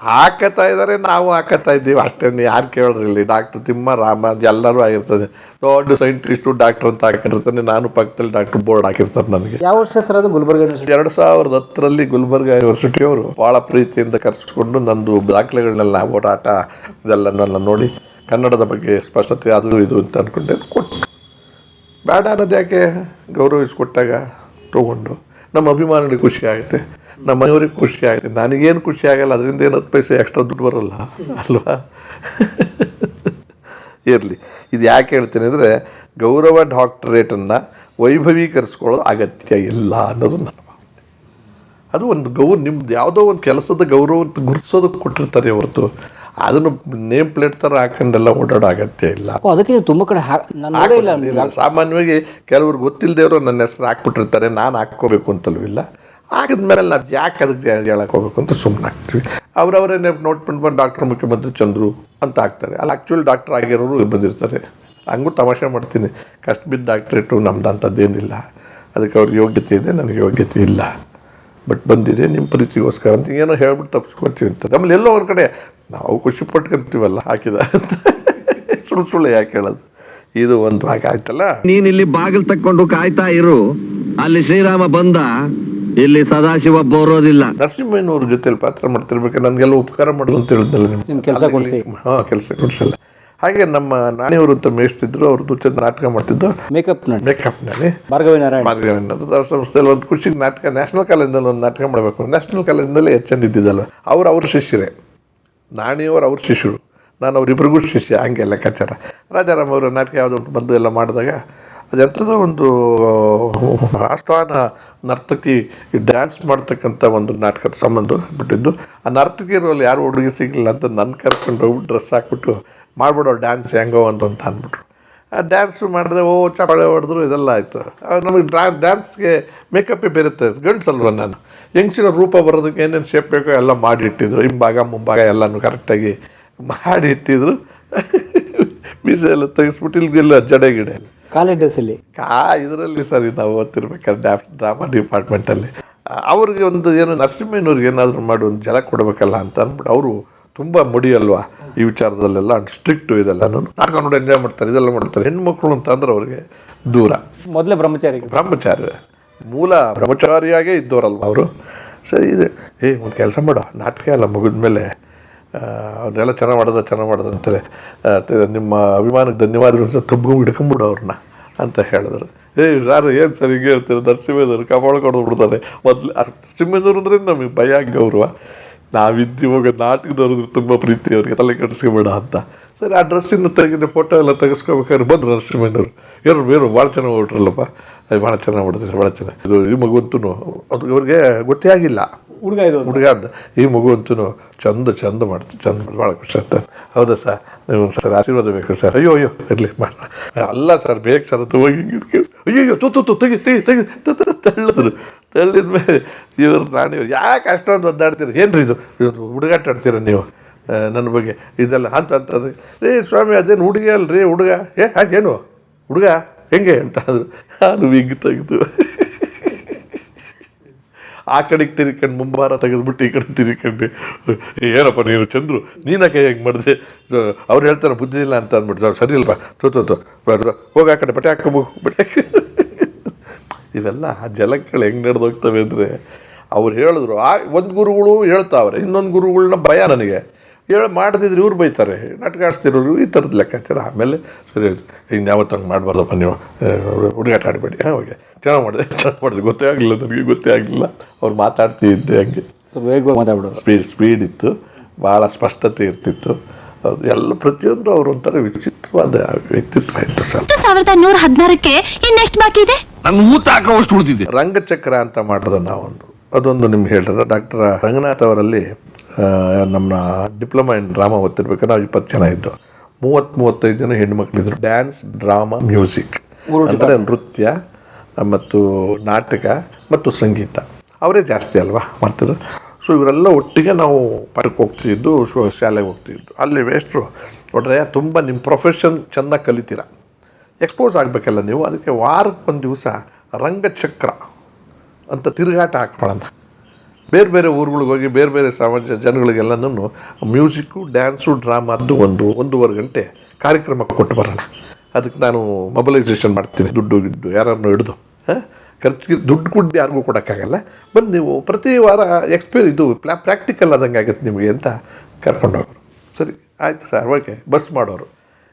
ಹಾಕತ್ತಾ ಇದ್ದಾರೆ ನಾವು ಹಾಕತಾ ಇದ್ದೀವಿ. ಅಷ್ಟೇ ಯಾರು ಕೇಳೋದ್ರಲ್ಲಿ ಡಾಕ್ಟರ್ ತಿಮ್ಮ ರಾಮ ಎಲ್ಲರೂ ಆಗಿರ್ತದೆ ದೊಡ್ಡ ಸೈಂಟಿಸ್ಟು ಡಾಕ್ಟರ್ ಅಂತ ಹಾಕಿರ್ತಾನೆ. ನಾನು ಪಕ್ಕದಲ್ಲಿ ಡಾಕ್ಟರ್ ಬೋರ್ಡ್ ಹಾಕಿರ್ತಾರೆ ನನಗೆ. ಯಾವ ವರ್ಷ ಸರ್ ಅದು ಗುಲ್ಬರ್ಗ ಯೂನಿವರ್ಸಿಟಿ ಎರಡು ಸಾವಿರದ ಹತ್ತರಲ್ಲಿ ಗುಲ್ಬರ್ಗ ಯೂನಿವರ್ಸಿಟಿಯವರು ಭಾಳ ಪ್ರೀತಿಯಿಂದ ಕರೆಸ್ಕೊಂಡು ನಂದು ದಾಖಲೆಗಳನ್ನೆಲ್ಲ ಓಡಾಟ ಇದೆಲ್ಲನೆಲ್ಲ ನೋಡಿ ಕನ್ನಡದ ಬಗ್ಗೆ ಸ್ಪಷ್ಟತೆ ಅದು ಇದು ಅಂತ ಅಂದ್ಕೊಂಡೆ ಕೊಟ್ಟು. ಬೇಡ ಅನ್ನೋದು ಯಾಕೆ? ಗೌರವಿಸಿಕೊಟ್ಟಾಗ ತಗೊಂಡು. ನಮ್ಮ ಅಭಿಮಾನಿಗಳಿಗೆ ಖುಷಿ ಆಗುತ್ತೆ. ನಮ್ಮ ಮನೆಯವ್ರಿಗೆ ಖುಷಿ ಆಗುತ್ತೆ ನನಗೇನು ಖುಷಿ ಆಗಲ್ಲ ಅದರಿಂದ ಏನು ಹತ್ತು ಪೈಸೆ ಎಕ್ಸ್ಟ್ರಾ ದುಡ್ಡು ಬರೋಲ್ಲ ಅಲ್ವಾ? ಇರಲಿ. ಇದು ಯಾಕೆ ಹೇಳ್ತೀನಿ ಅಂದರೆ ಗೌರವ ಡಾಕ್ಟರೇಟನ್ನು ವೈಭವೀಕರಿಸ್ಕೊಳ್ಳೋದು ಅಗತ್ಯ ಇಲ್ಲ ಅನ್ನೋದು ನನ್ನ ಅದು ಒಂದು ಗೌರವ ನಿಮ್ದು ಯಾವುದೋ ಒಂದು ಕೆಲಸದ ಗೌರವ ಅಂತ ಗುರುತಿಸೋದಕ್ಕೆ ಕೊಟ್ಟಿರ್ತಾರೆ ಹೊರತು ಅದನ್ನು ನೇಮ್ ಪ್ಲೇಟ್ ಥರ ಹಾಕೊಂಡೆಲ್ಲ ಓಡಾಡೋ ಅಗತ್ಯ ಇಲ್ಲ. ಅದಕ್ಕೆ ನೀವು ತುಂಬ ಕಡೆ ಹಾ ನಾನು ಗೊತ್ತಿಲ್ಲದೆ ಇಲ್ಲ ಇಲ್ಲ, ಸಾಮಾನ್ಯವಾಗಿ ಕೆಲವರು ಗೊತ್ತಿಲ್ಲದೇವರು ನನ್ನ ಹೆಸರು ಹಾಕ್ಬಿಟ್ಟಿರ್ತಾರೆ ನಾನು ಹಾಕ್ಕೋಬೇಕು ಅಂತಲ್ವಿಲ್ಲ ಹಾಕಿದ್ಮೇಲೆ ನಾವು ಯಾಕೆ ಅದಕ್ಕೆ ಹೇಳಕ್ಕೆ ಹೋಗಬೇಕು ಅಂತ ಸುಮ್ಮನೆ ಆಗ್ತೀವಿ. ನೋಟ್ ನೋಡ್ಕೊಂಡು ಬಂದು ಡಾಕ್ಟರ್ ಮುಖ್ಯಮಂತ್ರಿ ಚಂದ್ರು ಅಂತ ಆಗ್ತಾರೆ. ಅಲ್ಲಿ ಆ್ಯಕ್ಚುಲಿ ಡಾಕ್ಟರ್ ಆಗಿರೋರು ಬಂದಿರ್ತಾರೆ ಹಂಗೂ ತಮಾಷೆ ಮಾಡ್ತೀನಿ. ಕಷ್ಟ ಬಿದ್ದ ಡಾಕ್ಟ್ರೇಟು ನಮ್ದು ಅಂಥದ್ದೇನಿಲ್ಲ. ಅದಕ್ಕೆ ಅವ್ರಿಗೆ ಯೋಗ್ಯತೆ ಇದೆ, ನನಗೆ ಯೋಗ್ಯತೆ ಇಲ್ಲ. ಬಟ್ ಬಂದಿದೆ ನಿಮ್ಮ ಪ್ರೀತಿಗೋಸ್ಕರ ಅಂತ ಏನೋ ಹೇಳ್ಬಿಟ್ಟು ತಪ್ಪಿಸ್ಕೊತೀವಿ ಅಂತ. ನಮ್ಮಲ್ಲಿ ಎಲ್ಲೋ ಒಂದು ಕಡೆ ನಾವು ಖುಷಿ ಪಟ್ಕೊಂತೀವಲ್ಲ ಹಾಕಿದ ಅಂತ. ಸುಳ್ಳು ಸುಳ್ಳು ಯಾಕೆ ಹೇಳೋದು? ಇದು ಒಂದು ಭಾಗ ಆಯ್ತಲ್ಲ ನೀನ್ ಇಲ್ಲಿ ಬಾಗಿಲು ತಕ್ಕೊಂಡು ಕಾಯ್ತಾ ಇರು. ಅಲ್ಲಿ ಶ್ರೀರಾಮ ಬಂದ. ಇಲ್ಲಿ ಸದಾಶಿವ ಬೋರೋದಿಲ್ಲ. ನರಸಿಂಹಯ್ಯನವ್ರ ಜೊತೆಲಿ ಪಾತ್ರ ಮಾಡ್ತಿರ್ಬೇಕು. ನನಗೆಲ್ಲ ಉಪಕಾರ ಮಾಡೋದು ಅಂತ ಹೇಳಿದ್ನಲ್ಲ ನಿಮ್ಗೆ. ನಿಮ್ ಕೆಲ್ಸ ಕೊಡ್ಸಿ. ಹಾಂ ಕೆಲಸ ಕೊಡ್ಸಲ್ಲ. ಹಾಗೆ ನಮ್ಮ ನಾಣಿಯವರು ಅಂತ ಮೇಷ್ಟಿದ್ರು ಅವ್ರದ್ದು ಚಂದ ನಾಟಕ ಮಾಡ್ತಿದ್ದು. ಮೇಕಪ್ ಮೇಕಪ್ನಲ್ಲಿ ಭಾರ್ಗವಿ ನಾರಾಯಣ. ಸಂಸ್ಥೆಯಲ್ಲಿ ಒಂದು ಖುಷಿ ನಾಟಕ ನ್ಯಾಷನಲ್ ಕಾಲೇಜಿನಲ್ಲಿ ಒಂದು ನಾಟಕ ಮಾಡಬೇಕು. ನ್ಯಾಷನಲ್ ಕಾಲೇಜಿನಲ್ಲಿ ಎಚ್ ಎನ್ ಇದ್ದಿದ್ದಲ್ಲ ಅವ್ರು ಅವ್ರ ಶಿಷ್ಯರೇ. ನಾಣಿಯವರು ಅವ್ರ ಶಿಷ್ಯರು. ನಾನು ಅವರಿಬ್ಬರಿಗೂ ಶಿಷ್ಯ. ಹಂಗೆ ಲೆಕ್ಕಾಚಾರ. ರಾಜಾರಾಮ್ ಅವರ ನಾಟಕ ಯಾವುದೋ ಒಂದು ಬಂದು ಎಲ್ಲ ಮಾಡಿದಾಗ ಅದೆಂಥದೋ ಒಂದು ಆಸ್ಥಾನ ನರ್ತಕಿ ಡ್ಯಾನ್ಸ್ ಮಾಡ್ತಕ್ಕಂಥ ಒಂದು ನಾಟಕದ ಸಂಬಂಧ ಬಿಟ್ಟಿದ್ದು ಆ ನರ್ತಕಿ ರೋಲ್ ಯಾರು ಹುಡುಗಿ ಸಿಗಲಿಲ್ಲ ಅಂತ ನನ್ನ ಕರ್ಕೊಂಡು ಹೋಗಿ ಡ್ರೆಸ್ ಹಾಕ್ಬಿಟ್ಟು ಮಾಡ್ಬಿಡೋ ಡ್ಯಾನ್ಸ್ ಹೆಂಗೋ ಅಂತ ಅಂತ ಅಂದ್ಬಿಟ್ರು. ಆ ಡ್ಯಾನ್ಸ್ ಮಾಡಿದೆ ಓ ಚಪಾಳೆ ಹೊಡೆದ್ರು, ಇದೆಲ್ಲ ಆಯಿತು. ನಮಗೆ ಡ್ರಾ ಡ್ಯಾನ್ಸ್ಗೆ ಮೇಕಪ್ಪೇ ಬೇರುತ್ತೆ, ಗಂಡ್ಸಲ್ವ ನಾನು? ಹೆಂಗ್ಸಿನ ರೂಪ ಬರೋದಕ್ಕೆ ಏನೇನು ಶೇಪ್ ಬೇಕೋ ಎಲ್ಲ ಮಾಡಿಟ್ಟಿದ್ರು. ಹಿಂಭಾಗ ಮುಂಭಾಗ ಎಲ್ಲನೂ ಕರೆಕ್ಟಾಗಿ ಮಾಡಿ ಇಟ್ಟಿದ್ರು ಮೀಸೆ ಎಲ್ಲ ತೆಗೆಸ್ಬಿಟ್ಟು ಇಲ್ಲಿಗೆಲ್ಲ ಜಡೆ ಗಿಡೆ. ಕಾಲೇಜ್ ಕಾ ಇದರಲ್ಲಿ ಸರಿ ನಾವು ಓದ್ತಿರ್ಬೇಕಾದ್ರೆ ಡ್ಯಾಫ್ ಡ್ರಾಮಾ ಡಿಪಾರ್ಟ್ಮೆಂಟಲ್ಲಿ. ಅವ್ರಿಗೆ ಒಂದು ಏನು ನರಸಿಂಹಯ್ಯನವ್ರಿಗೆ ಏನಾದರೂ ಮಾಡಿ ಒಂದು ಜಲ ಕೊಡಬೇಕಲ್ಲ ಅಂತ ಅಂದ್ಬಿಟ್ಟು ಅವರು ತುಂಬ ಮುಡಿಯಲ್ವಾ ಈ ವಿಚಾರದಲ್ಲೆಲ್ಲ ಸ್ಟ್ರಿಕ್ಟು ಇದೆಲ್ಲ ನಾಟಕ ನೋಡಿ ಎಂಜಾಯ್ ಮಾಡ್ತಾರೆ ಇದೆಲ್ಲ ಮಾಡ್ತಾರೆ. ಹೆಣ್ಮಕ್ಳು ಅಂತ ಅಂದ್ರೆ ಅವ್ರಿಗೆ ದೂರ. ಮೊದಲೇ ಬ್ರಹ್ಮಚಾರಿ ಬ್ರಹ್ಮಚಾರಿ ಮೂಲ ಬ್ರಹ್ಮಚಾರಿಯಾಗೇ ಇದ್ದವರಲ್ವ ಅವರು? ಸರಿ ಇದು ಏ ಒಂದು ಕೆಲಸ ಮಾಡೋ. ನಾಟಕ ಎಲ್ಲ ಮುಗಿದ್ಮೇಲೆ ಅವನ್ನೆಲ್ಲ ಚೆನ್ನಾಗಿ ಮಾಡೋದ, ಚೆನ್ನಾಗಿ ಮಾಡೋದು ಅಂತಾರೆ. ನಿಮ್ಮ ಅಭಿಮಾನಕ್ಕೆ ಧನ್ಯವಾದಗಳು ಸಹ ತಬ್ಕೊಂಡು ಹಿಡ್ಕೊಂಬಿಡು ಅವ್ರನ್ನ ಅಂತ ಹೇಳಿದ್ರು. ಏ ಸರ್ ಏನು ಸರ್ ಹಿಂಗೆ ಹೇಳ್ತಾರೆ? ನರಸಿಂಹದವ್ರು ಕಾಪಾಡ್ಕೊಂಡು ಬಿಡ್ತಾರೆ ಮೊದಲು ನರಸಿಂಹದವ್ರು ಅಂದ್ರೆ ನಮಗೆ ಭಯ, ಗೌರವ. ನಾವಿದ್ದು ಇವಾಗ ನಾಟಕದವ್ರದ್ದು ತುಂಬ ಪ್ರೀತಿ, ಅವ್ರಿಗೆ ತಲೆ ಕೆಡಿಸ್ಕೊಬೇಡ ಅಂತ. ಸರಿ, ಆ ಡ್ರೆಸ್ಸಿನ ತೆಗೆದು ಫೋಟೋ ಎಲ್ಲ ತೆಗೆಸ್ಕೋಬೇಕಾದ್ರೆ ಬಂದ್ರು ನರಸಿಂಹಣ್ಣವ್ರು ಏನು ಬೇರು ಭಾಳ ಚೆನ್ನಾಗಿ ಹೊರಟ್ರಲ್ಲಪ್ಪ. ಅದು ಭಾಳ ಚೆನ್ನಾಗಿ ಹೊಡೆದ್ರೆ ಭಾಳ ಚೆನ್ನಾಗಿ. ಇದು ಈ ಮಗುವಂತೂ ಅದು ಅವ್ರಿಗೆ ಗೊತ್ತೇ ಆಗಿಲ್ಲ. ಹುಡುಗ ಇದು ಹುಡುಗ ಅಂತ. ಈ ಮಗುವಂತೂ ಚಂದ ಚಂದ ಮಾಡ್ತು ಚಂದ ಮಾಡಿ ಭಾಳ ಖುಷಿ ಆಗ್ತದೆ. ಹೌದಾ ಸರ್? ನೀವು ಸರ್ ಆಶೀರ್ವಾದ ಬೇಕು ಸರ್. ಅಯ್ಯೋ ಅಯ್ಯೋ ಇರಲಿ ಮಾಡ ಅಲ್ಲ ಸರ್ ಬೇಕು ಸರ್ ಅದು ಹೋಗಿ ಅಯ್ಯೋ ತು ತು ತು ತೆಗಿ ತೆಗಿ ತೆಗಿ. ತಳ್ಳಿದ್ರು. ತಳ್ಳಿದ ಮೇಲೆ ಇವರು ರಾಣಿ ಯಾಕೆ ಅಷ್ಟೊಂದು ಒದ್ದಾಡ್ತೀರಿ? ಏನು ರೀ ಇದು ಇವರು ಹುಡುಗಾಟ ಆಡ್ತೀರ ನೀವು? ನನ್ನ ಬಗ್ಗೆ. ಇದೆಲ್ಲ ಅಂತ ಅಂತಂದ್ರೆ ರೀ ಸ್ವಾಮಿ ಅದೇನು ಹುಡುಗಿ ಅಲ್ರಿ ಹುಡುಗ? ಏ ಹಾಗೇನು ಹುಡುಗ? ಹೆಂಗೆ? ಅಂತ ಅಂದ್ರು ನಾನು ವಿಗ್ ತೆಗೆದು. ಆ ಕಡೆಗೆ ತಿರ್ಕೊಂಡು ಮುಂಬಾರ ತೆಗೆದ್ಬಿಟ್ಟು ಈ ಕಡೆ ತಿರ್ಕೊಂಡು, ಏನಪ್ಪ ನೀನು ಚಂದ್ರು ನೀನಕ್ಕೆ ಹೆಂಗೆ ಮಾಡಿದೆ? ಅವ್ರು ಹೇಳ್ತಾರೆ, ಬುದ್ಧಿ ಇಲ್ಲ ಅಂತ ಅಂದ್ಬಿಟ್ಟು. ಸರಿ ಇಲ್ಲಪ್ಪ ತೋತ ಹೋಗಿ ಆ ಕಡೆ, ಬಟ್ಟೆ ಹಾಕೋಬೇಕು ಬಟ್ಟೆ ಇವೆಲ್ಲ ಜಲಗಳು ಹೆಂಗೆ ನಡೆದೋಗ್ತವೆ ಅಂದರೆ, ಅವ್ರು ಹೇಳಿದ್ರು, ಆ, ಒಂದು ಗುರುಗಳು ಹೇಳ್ತಾವ್ರೆ, ಇನ್ನೊಂದು ಗುರುಗಳನ್ನ ಭಯ ನನಗೆ. ಹೇಳಿ ಮಾಡದಿದ್ರೆ ಇವ್ರು ಬೈತಾರೆ. ನಾಟಕ ಆಡ್ಸ್ತಿರೋರು ಈ ಥರದ್ದು ಲೆಕ್ಕಾಚಾರ. ಆಮೇಲೆ ಸರಿ ಹಿಂಗೆ ಯಾವತ್ತು ಹಂಗೆ ಮಾಡಬಾರ್ದಪ್ಪ ನೀವು? ಹುಡುಗಾಟ ಆಡಬೇಡಿ. ಹಾಂ ಹೋಗಿ ಚೆನ್ನಾಗಿ ಮಾಡಿದೆ ಚೆನ್ನಾಗಿ ಮಾಡಿದೆ. ಗೊತ್ತೇ ಆಗಲಿಲ್ಲ ನನಗೆ ಗೊತ್ತೇ ಆಗಲಿಲ್ಲ. ಅವ್ರು ಮಾತಾಡ್ತಿದ್ದೆ ಹಂಗೆ. ವೇಗವಾಗಿ ಮಾತಾಡ್ಬಿಡೋರು ಸ್ಪೀಡ್ ಸ್ಪೀಡ್ ಇತ್ತು. ಭಾಳ ಸ್ಪಷ್ಟತೆ ಇರ್ತಿತ್ತು. ಎಲ್ಲ ಪ್ರತಿಯೊಂದು ಅವರು ಒಂಥರ ವಿಚಿತ್ರವಾದ ವ್ಯಕ್ತಿತ್ವ ಇತ್ತು ಸರ್. ಸಾವಿರದ ನೂರ ಹದಿನಾರಕ್ಕೆ ಇನ್ನೆಷ್ಟು ಬಾಕಿ ಇದೆ? ನನ್ನ ಊತ ಹಾಕೋಷ್ಟು ಉಳಿದಿದೆ. ರಂಗಚಕ್ರ ಅಂತ ಮಾಡಿದ ನಾವೊಂದು. ಅದೊಂದು ನಿಮ್ಗೆ ಹೇಳಿದ್ರೆ ಡಾಕ್ಟರ್ ರಂಗನಾಥ್ ಅವರಲ್ಲಿ ನಮ್ಮ ಡಿಪ್ಲೊಮಾ ಇನ್ ಡ್ರಾಮಾ ಓದ್ತಿರ್ಬೇಕಾದ್ರೆ ನಾವು ಇಪ್ಪತ್ತು ಜನ ಇದ್ದು. ಮೂವತ್ತು ಮೂವತ್ತೈದು ಜನ ಹೆಣ್ಮಕ್ಳಿದ್ರು ಡ್ಯಾನ್ಸ್ ಡ್ರಾಮಾ ಮ್ಯೂಸಿಕ್ ಅಂದರೆ ನೃತ್ಯ ಮತ್ತು ನಾಟಕ ಮತ್ತು ಸಂಗೀತ. ಅವರೇ ಜಾಸ್ತಿ ಅಲ್ವಾ ಮಾಡ್ತಿದ್ರು ಸೊ ಇವರೆಲ್ಲ ಒಟ್ಟಿಗೆ ನಾವು ಪಾರ್ಕ್ ಹೋಗ್ತಿದ್ದು ಶೋ ಶಾಲೆಗೆ ಹೋಗ್ತಿದ್ದು. ಅಲ್ಲಿ ವೇಸ್ಟ್ರು ನೋಡ್ರೆ ತುಂಬ ನಿಮ್ಮ ಪ್ರೊಫೆಷನ್ ಚೆನ್ನಾಗಿ ಕಲಿತೀರ. ಎಕ್ಸ್ಪೋಸ್ ಆಗಬೇಕಲ್ಲ ನೀವು. ಅದಕ್ಕೆ ವಾರಕ್ಕೆ ಒಂದು ದಿವಸ ರಂಗಚಕ್ರ ಅಂತ ತಿರುಗಾಟ ಹಾಕ್ಕೊಳ್ಳೋಣ ಬೇರೆ ಬೇರೆ ಊರುಗಳಿಗೆ ಹೋಗಿ ಬೇರೆ ಬೇರೆ ಸಮಾಜ ಜನಗಳಿಗೆಲ್ಲನೂ ಮ್ಯೂಸಿಕ್ಕು, ಡ್ಯಾನ್ಸು ಡ್ರಾಮಾದ್ದು ಒಂದು ಒಂದೂವರೆ ಗಂಟೆ ಕಾರ್ಯಕ್ರಮ ಕೊಟ್ಟು ಬರೋಣ. ಅದಕ್ಕೆ ನಾನು ಮೊಬಲೈಸೇಷನ್ ಮಾಡ್ತೀನಿ. ದುಡ್ಡು ಗಿಡ್ಡು ಯಾರನ್ನು ಹಿಡಿದು, ಹಾಂ? ಖರ್ಚಿಗೆ ದುಡ್ಡು ಕೊಟ್ಟು ಯಾರಿಗೂ ಕೊಡೋಕ್ಕಾಗಲ್ಲ. ಬಂದು ನೀವು ಪ್ರತಿ ವಾರ ಎಕ್ಸ್ಪೀರಿ ಇದು ಪ್ಲಾ ಪ್ರಾಕ್ಟಿಕಲ್ ಆದಂಗೆ ಆಗುತ್ತೆ ನಿಮಗೆ ಅಂತ ಕರ್ಕೊಂಡು ಹೋಗೋರು. ಸರಿ, ಆಯಿತು ಸರ್ ಓಕೆ ಬಸ್ ಮಾಡೋರು.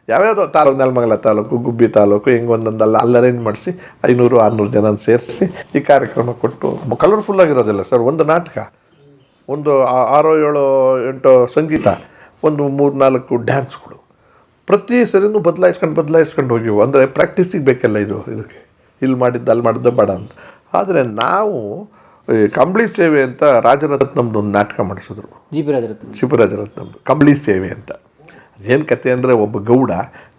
ಯಾವ್ಯಾವುದೋ ತಾಲೂಕು ನೆಲಮಂಗಲ ತಾಲೂಕು ಗುಬ್ಬಿ ತಾಲೂಕು ಹಿಂಗೆ ಒಂದೊಂದಲ್ಲ ಅಲ್ಲಿ ಅರೇಂಜ್ ಮಾಡಿಸಿ ಐನೂರು ಆರುನೂರು ಜನ ಸೇರಿಸಿ ಈ ಕಾರ್ಯಕ್ರಮ ಕೊಟ್ಟು ಕಲರ್ಫುಲ್ ಆಗಿರೋದಿಲ್ಲ ಸರ್ ಒಂದು ನಾಟಕ ಒಂದು ಆರೋ ಏಳು ಎಂಟು ಸಂಗೀತ ಒಂದು ಮೂರು ನಾಲ್ಕು ಡ್ಯಾನ್ಸ್ಗಳು ಪ್ರತಿ ಸರಿನೂ ಬದಲಾಯಿಸ್ಕೊಂಡು ಬದಲಾಯಿಸ್ಕೊಂಡು ಹೋಗಿವು. ಅಂದರೆ ಪ್ರಾಕ್ಟೀಸಿಗೆ ಬೇಕಲ್ಲ ಇದು ಇದಕ್ಕೆ. ಇಲ್ಲಿ ಮಾಡಿದ್ದು ಅಲ್ಲಿ ಮಾಡಿದ್ದು ಬೇಡ ಅಂತ. ಆದರೆ ನಾವು ಈ ಕಂಬಳಿ ಸೇವೆ ಅಂತ ರಾಜರತ್ನಮ್ದು ಒಂದು ನಾಟಕ ಮಾಡಿಸಿದ್ರು. ಜಿ ಪಿ ರಾಜರತ್ನ ಶಿವರಾಜರತ್ನಮ್ದು ಕಂಬಳಿ ಸೇವೆ ಅಂತ. ಅದೇನು ಕತೆ ಅಂದರೆ ಒಬ್ಬ ಗೌಡ,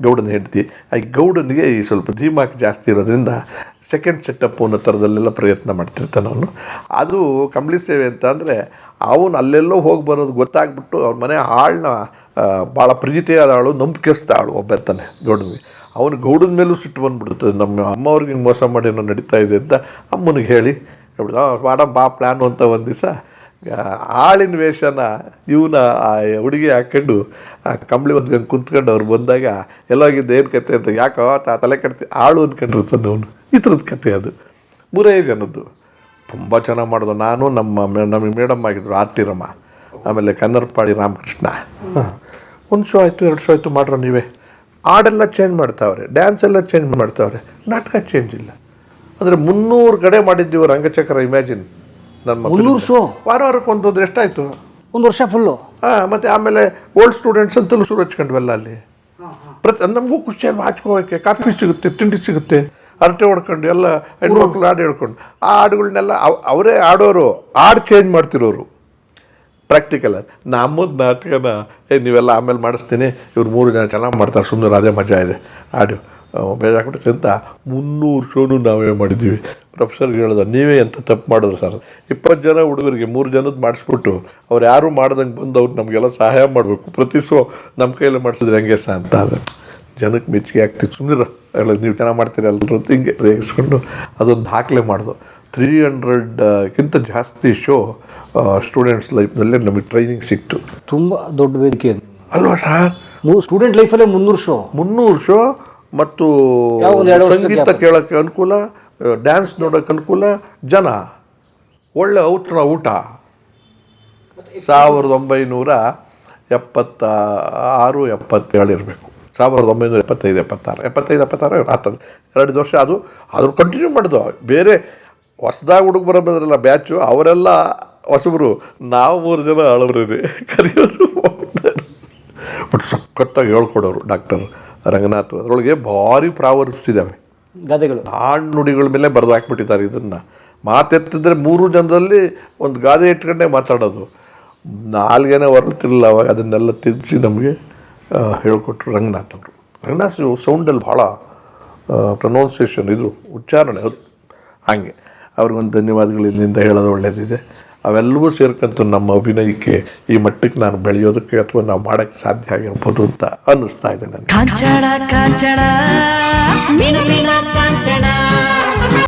ಗೌಡನ ಹೆಂಡತಿ. ಆ ಗೌಡನಿಗೆ ಈ ಸ್ವಲ್ಪ ಧೀಮಾಕ್ ಜಾಸ್ತಿ ಇರೋದ್ರಿಂದ ಸೆಕೆಂಡ್ ಸೆಟಪ್ ಅನ್ನೋ ಥರದಲ್ಲೆಲ್ಲ ಪ್ರಯತ್ನ ಮಾಡ್ತಿರ್ತಾನೆ ಅವನು. ಅದು ಕಂಬಳಿ ಸೇವೆ ಅಂತ ಅಂದರೆ ಅವನು ಅಲ್ಲೆಲ್ಲೋ ಹೋಗಿ ಬರೋದು ಗೊತ್ತಾಗ್ಬಿಟ್ಟು ಅವ್ರ ಮನೆ ಆಳನ್ನ ಭಾಳ ಪ್ರೀತಿಯಾದ ಆಳು, ನಂಬಿಕೆಸ್ತ ಆಳು ಒಬ್ಬ ಇರ್ತಾನೆ ಗೌಡನಿಗೆ. ಅವನು ಗೌಡನ ಮೇಲೂ ಸಿಟ್ಟು ಬಂದುಬಿಡುತ್ತದೆ ನಮ್ಮ ಅಮ್ಮವ್ರಿಗೆ ಮೋಸ ಮಾಡಿ ಏನೋ ನಡೀತಾ ಇದೆ ಅಂತ ಅಮ್ಮನಿಗೆ ಹೇಳಿ. ಮೇಡಮ್ ಬಾ ಪ್ಲ್ಯಾನು ಅಂತ ಒಂದು ದಿವಸ. ಆಳಿನ ವೇಷನ ಇವನ, ಆ, ಹುಡುಗಿ ಹಾಕೊಂಡು ಆ ಕಂಬಳಿ ಗಂಗೆ ಕುಂತ್ಕೊಂಡು ಅವ್ರು ಬಂದಾಗ ಎಲ್ಲೋಗಿದ್ದು ಏನು ಕತೆ? ಅಂತ ಯಾಕೋ ತಾ ತಲೆ ಕಟ್ತಿ ಆಳು ಅಂದ್ಕೊಂಡಿರ್ತಾನೆ ಅವನು. ಈ ಥರದ ಕತೆ ಅದು. ಮೂರೇ ಜನದ್ದು. ತುಂಬ ಚೆನ್ನಾಗಿ ಮಾಡಿದ್ರು ನಾನು ನಮ್ಮ ಮೇ- ನಮಗೆ ಮೇಡಮ್ ಆಗಿದ್ರು ರಮ್ಮ ಆಮೇಲೆ ಕನ್ನರ್ಪಾಡಿ ರಾಮಕೃಷ್ಣ. ಹಾಂ. ಒಂದು ಶೋ ಆಯಿತು ಎರಡು ಶೋ ಆಯಿತು ಮಾಡ್ರೋ ನೀವೇ. ಹಾಡೆಲ್ಲ ಚೇಂಜ್ ಮಾಡ್ತಾವ್ರೆ ಡ್ಯಾನ್ಸ್ ಎಲ್ಲ ಚೇಂಜ್ ಮಾಡ್ತಾವ್ರೆ. ನಾಟಕ ಚೇಂಜ್ ಇಲ್ಲ. ಅಂದರೆ ಮುನ್ನೂರು ಕಡೆ ಮಾಡಿದ್ದೀವಿ ರಂಗಚಕ್ರ ಇಮ್ಯಾಜಿನ್ ನನ್ನ ವಾರ ವಾರಕ್ಕೆ ಒಂದು ಹೋದ್ರೆ ಎಷ್ಟಾಯಿತು? ಒಂದು ವರ್ಷ ಫುಲ್ಲು ಹಾಂ ಮತ್ತು ಆಮೇಲೆ ಓಲ್ಡ್ ಸ್ಟೂಡೆಂಟ್ಸ್ ಅಂತಲೂ ಶುರು ಹಚ್ಕೊಂಡ್ವಲ್ಲ ಅಲ್ಲಿ. ಪ್ರತಿ ನಮಗೂ ಖುಷಿ ಅಲ್ವಾ ಹಚ್ಕೋಕೆ ಕಾಫಿ ಸಿಗುತ್ತೆ ತಿಂಡಿ ಸಿಗುತ್ತೆ ಹರಟೆ ಹೊಡ್ಕೊಂಡು ಎಲ್ಲ ಹೆಣ್ಮಕ್ಳು ಹಾಡು ಹೇಳ್ಕೊಂಡು. ಆ ಹಾಡುಗಳನ್ನೆಲ್ಲ ಅವ್- ಅವರೇ ಆಡೋರು ಹಾಡು ಚೇಂಜ್ ಮಾಡ್ತಿರೋರು. ಪ್ರಾಕ್ಟಿಕಲ್ ನಮ್ಮದು ನಾಟಕನ ಏ ನೀವೆಲ್ಲ ಆಮೇಲೆ ಮಾಡಿಸ್ತೀನಿ. ಇವ್ರು ಮೂರು ಜನ ಚೆನ್ನಾಗಿ ಮಾಡ್ತಾರೆ ಸುಮ್ಮನೆ ಅದೇ ಮಜಾ ಇದೆ. ಆಡು ಅಂತ ಮುನ್ನೂರು ಶೋನು ನಾವೇ ಮಾಡಿದ್ದೀವಿ. ಪ್ರೊಫೆಸರ್ಗೆ ಹೇಳ್ದ ನೀವೇ ಎಂಥ ತಪ್ಪು ಮಾಡಿದ್ರು ಸರ್ ಇಪ್ಪತ್ತು ಜನ ಹುಡುಗರಿಗೆ ಮೂರು ಜನದ ಮಾಡಿಸ್ಬಿಟ್ಟು ಅವ್ರು ಯಾರು ಮಾಡ್ದಂಗೆ ಬಂದು ಅವ್ರು ನಮಗೆಲ್ಲ ಸಹಾಯ ಮಾಡಬೇಕು. ಪ್ರತಿ ಶೋ ನಮ್ಮ ಕೈಯಲ್ಲಿ ಮಾಡಿಸಿದ್ರೆ ಹೆಂಗೆ ಸಹ ಅಂತ ಆದರೆ ಜನಕ್ಕೆ ಮೆಚ್ಚುಗೆ ಆಗ್ತಿತ್ತು. ಸುಮ್ಮನೆ ಹೇಳೋದು ನೀವು ಚೆನ್ನಾಗಿ ಮಾಡ್ತೀರಿ ಎಲ್ಲರೂ ಅಂತ ಹಿಂಗೆ ರೇಗಿಸ್ಕೊಂಡು ಅದೊಂದು ದಾಖಲೆ ಮಾಡಿದ್ರು ತ್ರೀ ಹಂಡ್ರೆಡ್ಕ್ಕಿಂತ ಜಾಸ್ತಿ ಶೋ ಸ್ಟೂಡೆಂಟ್ಸ್ ಲೈಫ್ನಲ್ಲೇ ನಮಗೆ ಟ್ರೈನಿಂಗ್ ಸಿಕ್ತು. ತುಂಬ ದೊಡ್ಡ ವೇದಿಕೆ. ಅಲ್ವಾ ಸರ್ ಸ್ಟೂಡೆಂಟ್ ಲೈಫಲ್ಲೇ ಮುನ್ನೂರು ಶೋ ಮುನ್ನೂರು ಶೋ ಮತ್ತು ಸಂಗೀತ? ಕೇಳೋಕ್ಕೆ ಅನುಕೂಲ ಡ್ಯಾನ್ಸ್ ನೋಡೋಕೆ ಅನುಕೂಲ ಜನ. ಒಳ್ಳೆ ಔತಣ ಊಟ. ಸಾವಿರದ ಒಂಬೈನೂರ ಎಪ್ಪತ್ತ ಆರು ಎಪ್ಪತ್ತೇಳು ಇರಬೇಕು. ಸಾವಿರದ ಒಂಬೈನೂರ ಎಪ್ಪತ್ತೈದು ಎಪ್ಪತ್ತಾರು. ಎಪ್ಪತ್ತೈದು ಎಪ್ಪತ್ತಾರು ಹತ್ತದು ಎರಡು ವರ್ಷ ಅದು ಅದ್ರ ಕಂಟಿನ್ಯೂ ಮಾಡಿದ್ವು ಬೇರೆ ಹೊಸದಾಗಿ ಹುಡುಗ ಬರೋದ್ರಲ್ಲ ಬ್ಯಾಚು ಅವರೆಲ್ಲ ಹೊಸಬರು. ನಾವು ಮೂರು ಜನ ಅಳವ್ರಿ ಕರಿಯೋರು. ಬಟ್ ಸಖತ್ತಾಗಿ ಹೇಳ್ಕೊಡೋರು ಡಾಕ್ಟರ್ ರಂಗನಾಥ್ ಅದರೊಳಗೆ ಭಾರಿ ಪ್ರಾವರ್ತಿಸ್ತಿದ್ದಾವೆ ಗಾದೆಗಳು. ಹಾಡು ನುಡಿಗಳ ಮೇಲೆ ಬರೆದು ಹಾಕ್ಬಿಟ್ಟಿದ್ದಾರೆ ಇದನ್ನು. ಮಾತೆತ್ತಿದ್ರೆ ಮೂರು ಜನದಲ್ಲಿ ಒಂದು ಗಾದೆ ಇಟ್ಕೊಂಡೆ ಮಾತಾಡೋದು. ನಾಲ್ಗೇನೆ ಹೊರತಿರಲಿಲ್ಲ ಅವಾಗ ಅದನ್ನೆಲ್ಲ ತಿದ್ದಿಸಿ ನಮಗೆ ಹೇಳಿಕೊಟ್ರು ರಂಗನಾಥ್ ಅವರು. ರಂಗನಾಥ್ ಸೌಂಡಲ್ಲಿ ಭಾಳ ಪ್ರೊನೌನ್ಸಿಯೇಷನ್ ಇದು ಉಚ್ಚಾರಣೆ ಹಾಗೆ. ಅವ್ರಿಗೊಂದು ಧನ್ಯವಾದಗಳು ಇಲ್ಲಿಂದ ಹೇಳೋದು ಒಳ್ಳೆಯದಿದೆ ಅವೆಲ್ಲವೂ ಸೇರ್ಕಂತ ನಮ್ಮ ಅಭಿನಯಕ್ಕೆ ಈ ಮಟ್ಟಕ್ಕೆ ನಾನು ಬೆಳೆಯೋದಕ್ಕೆ ಅಥವಾ ನಾವು ಮಾಡಕ್ಕೆ ಸಾಧ್ಯ ಆಗಿರ್ಬೋದು ಅಂತ ಅನ್ನಿಸ್ತಾ ಇದೆ ನನಗೆ.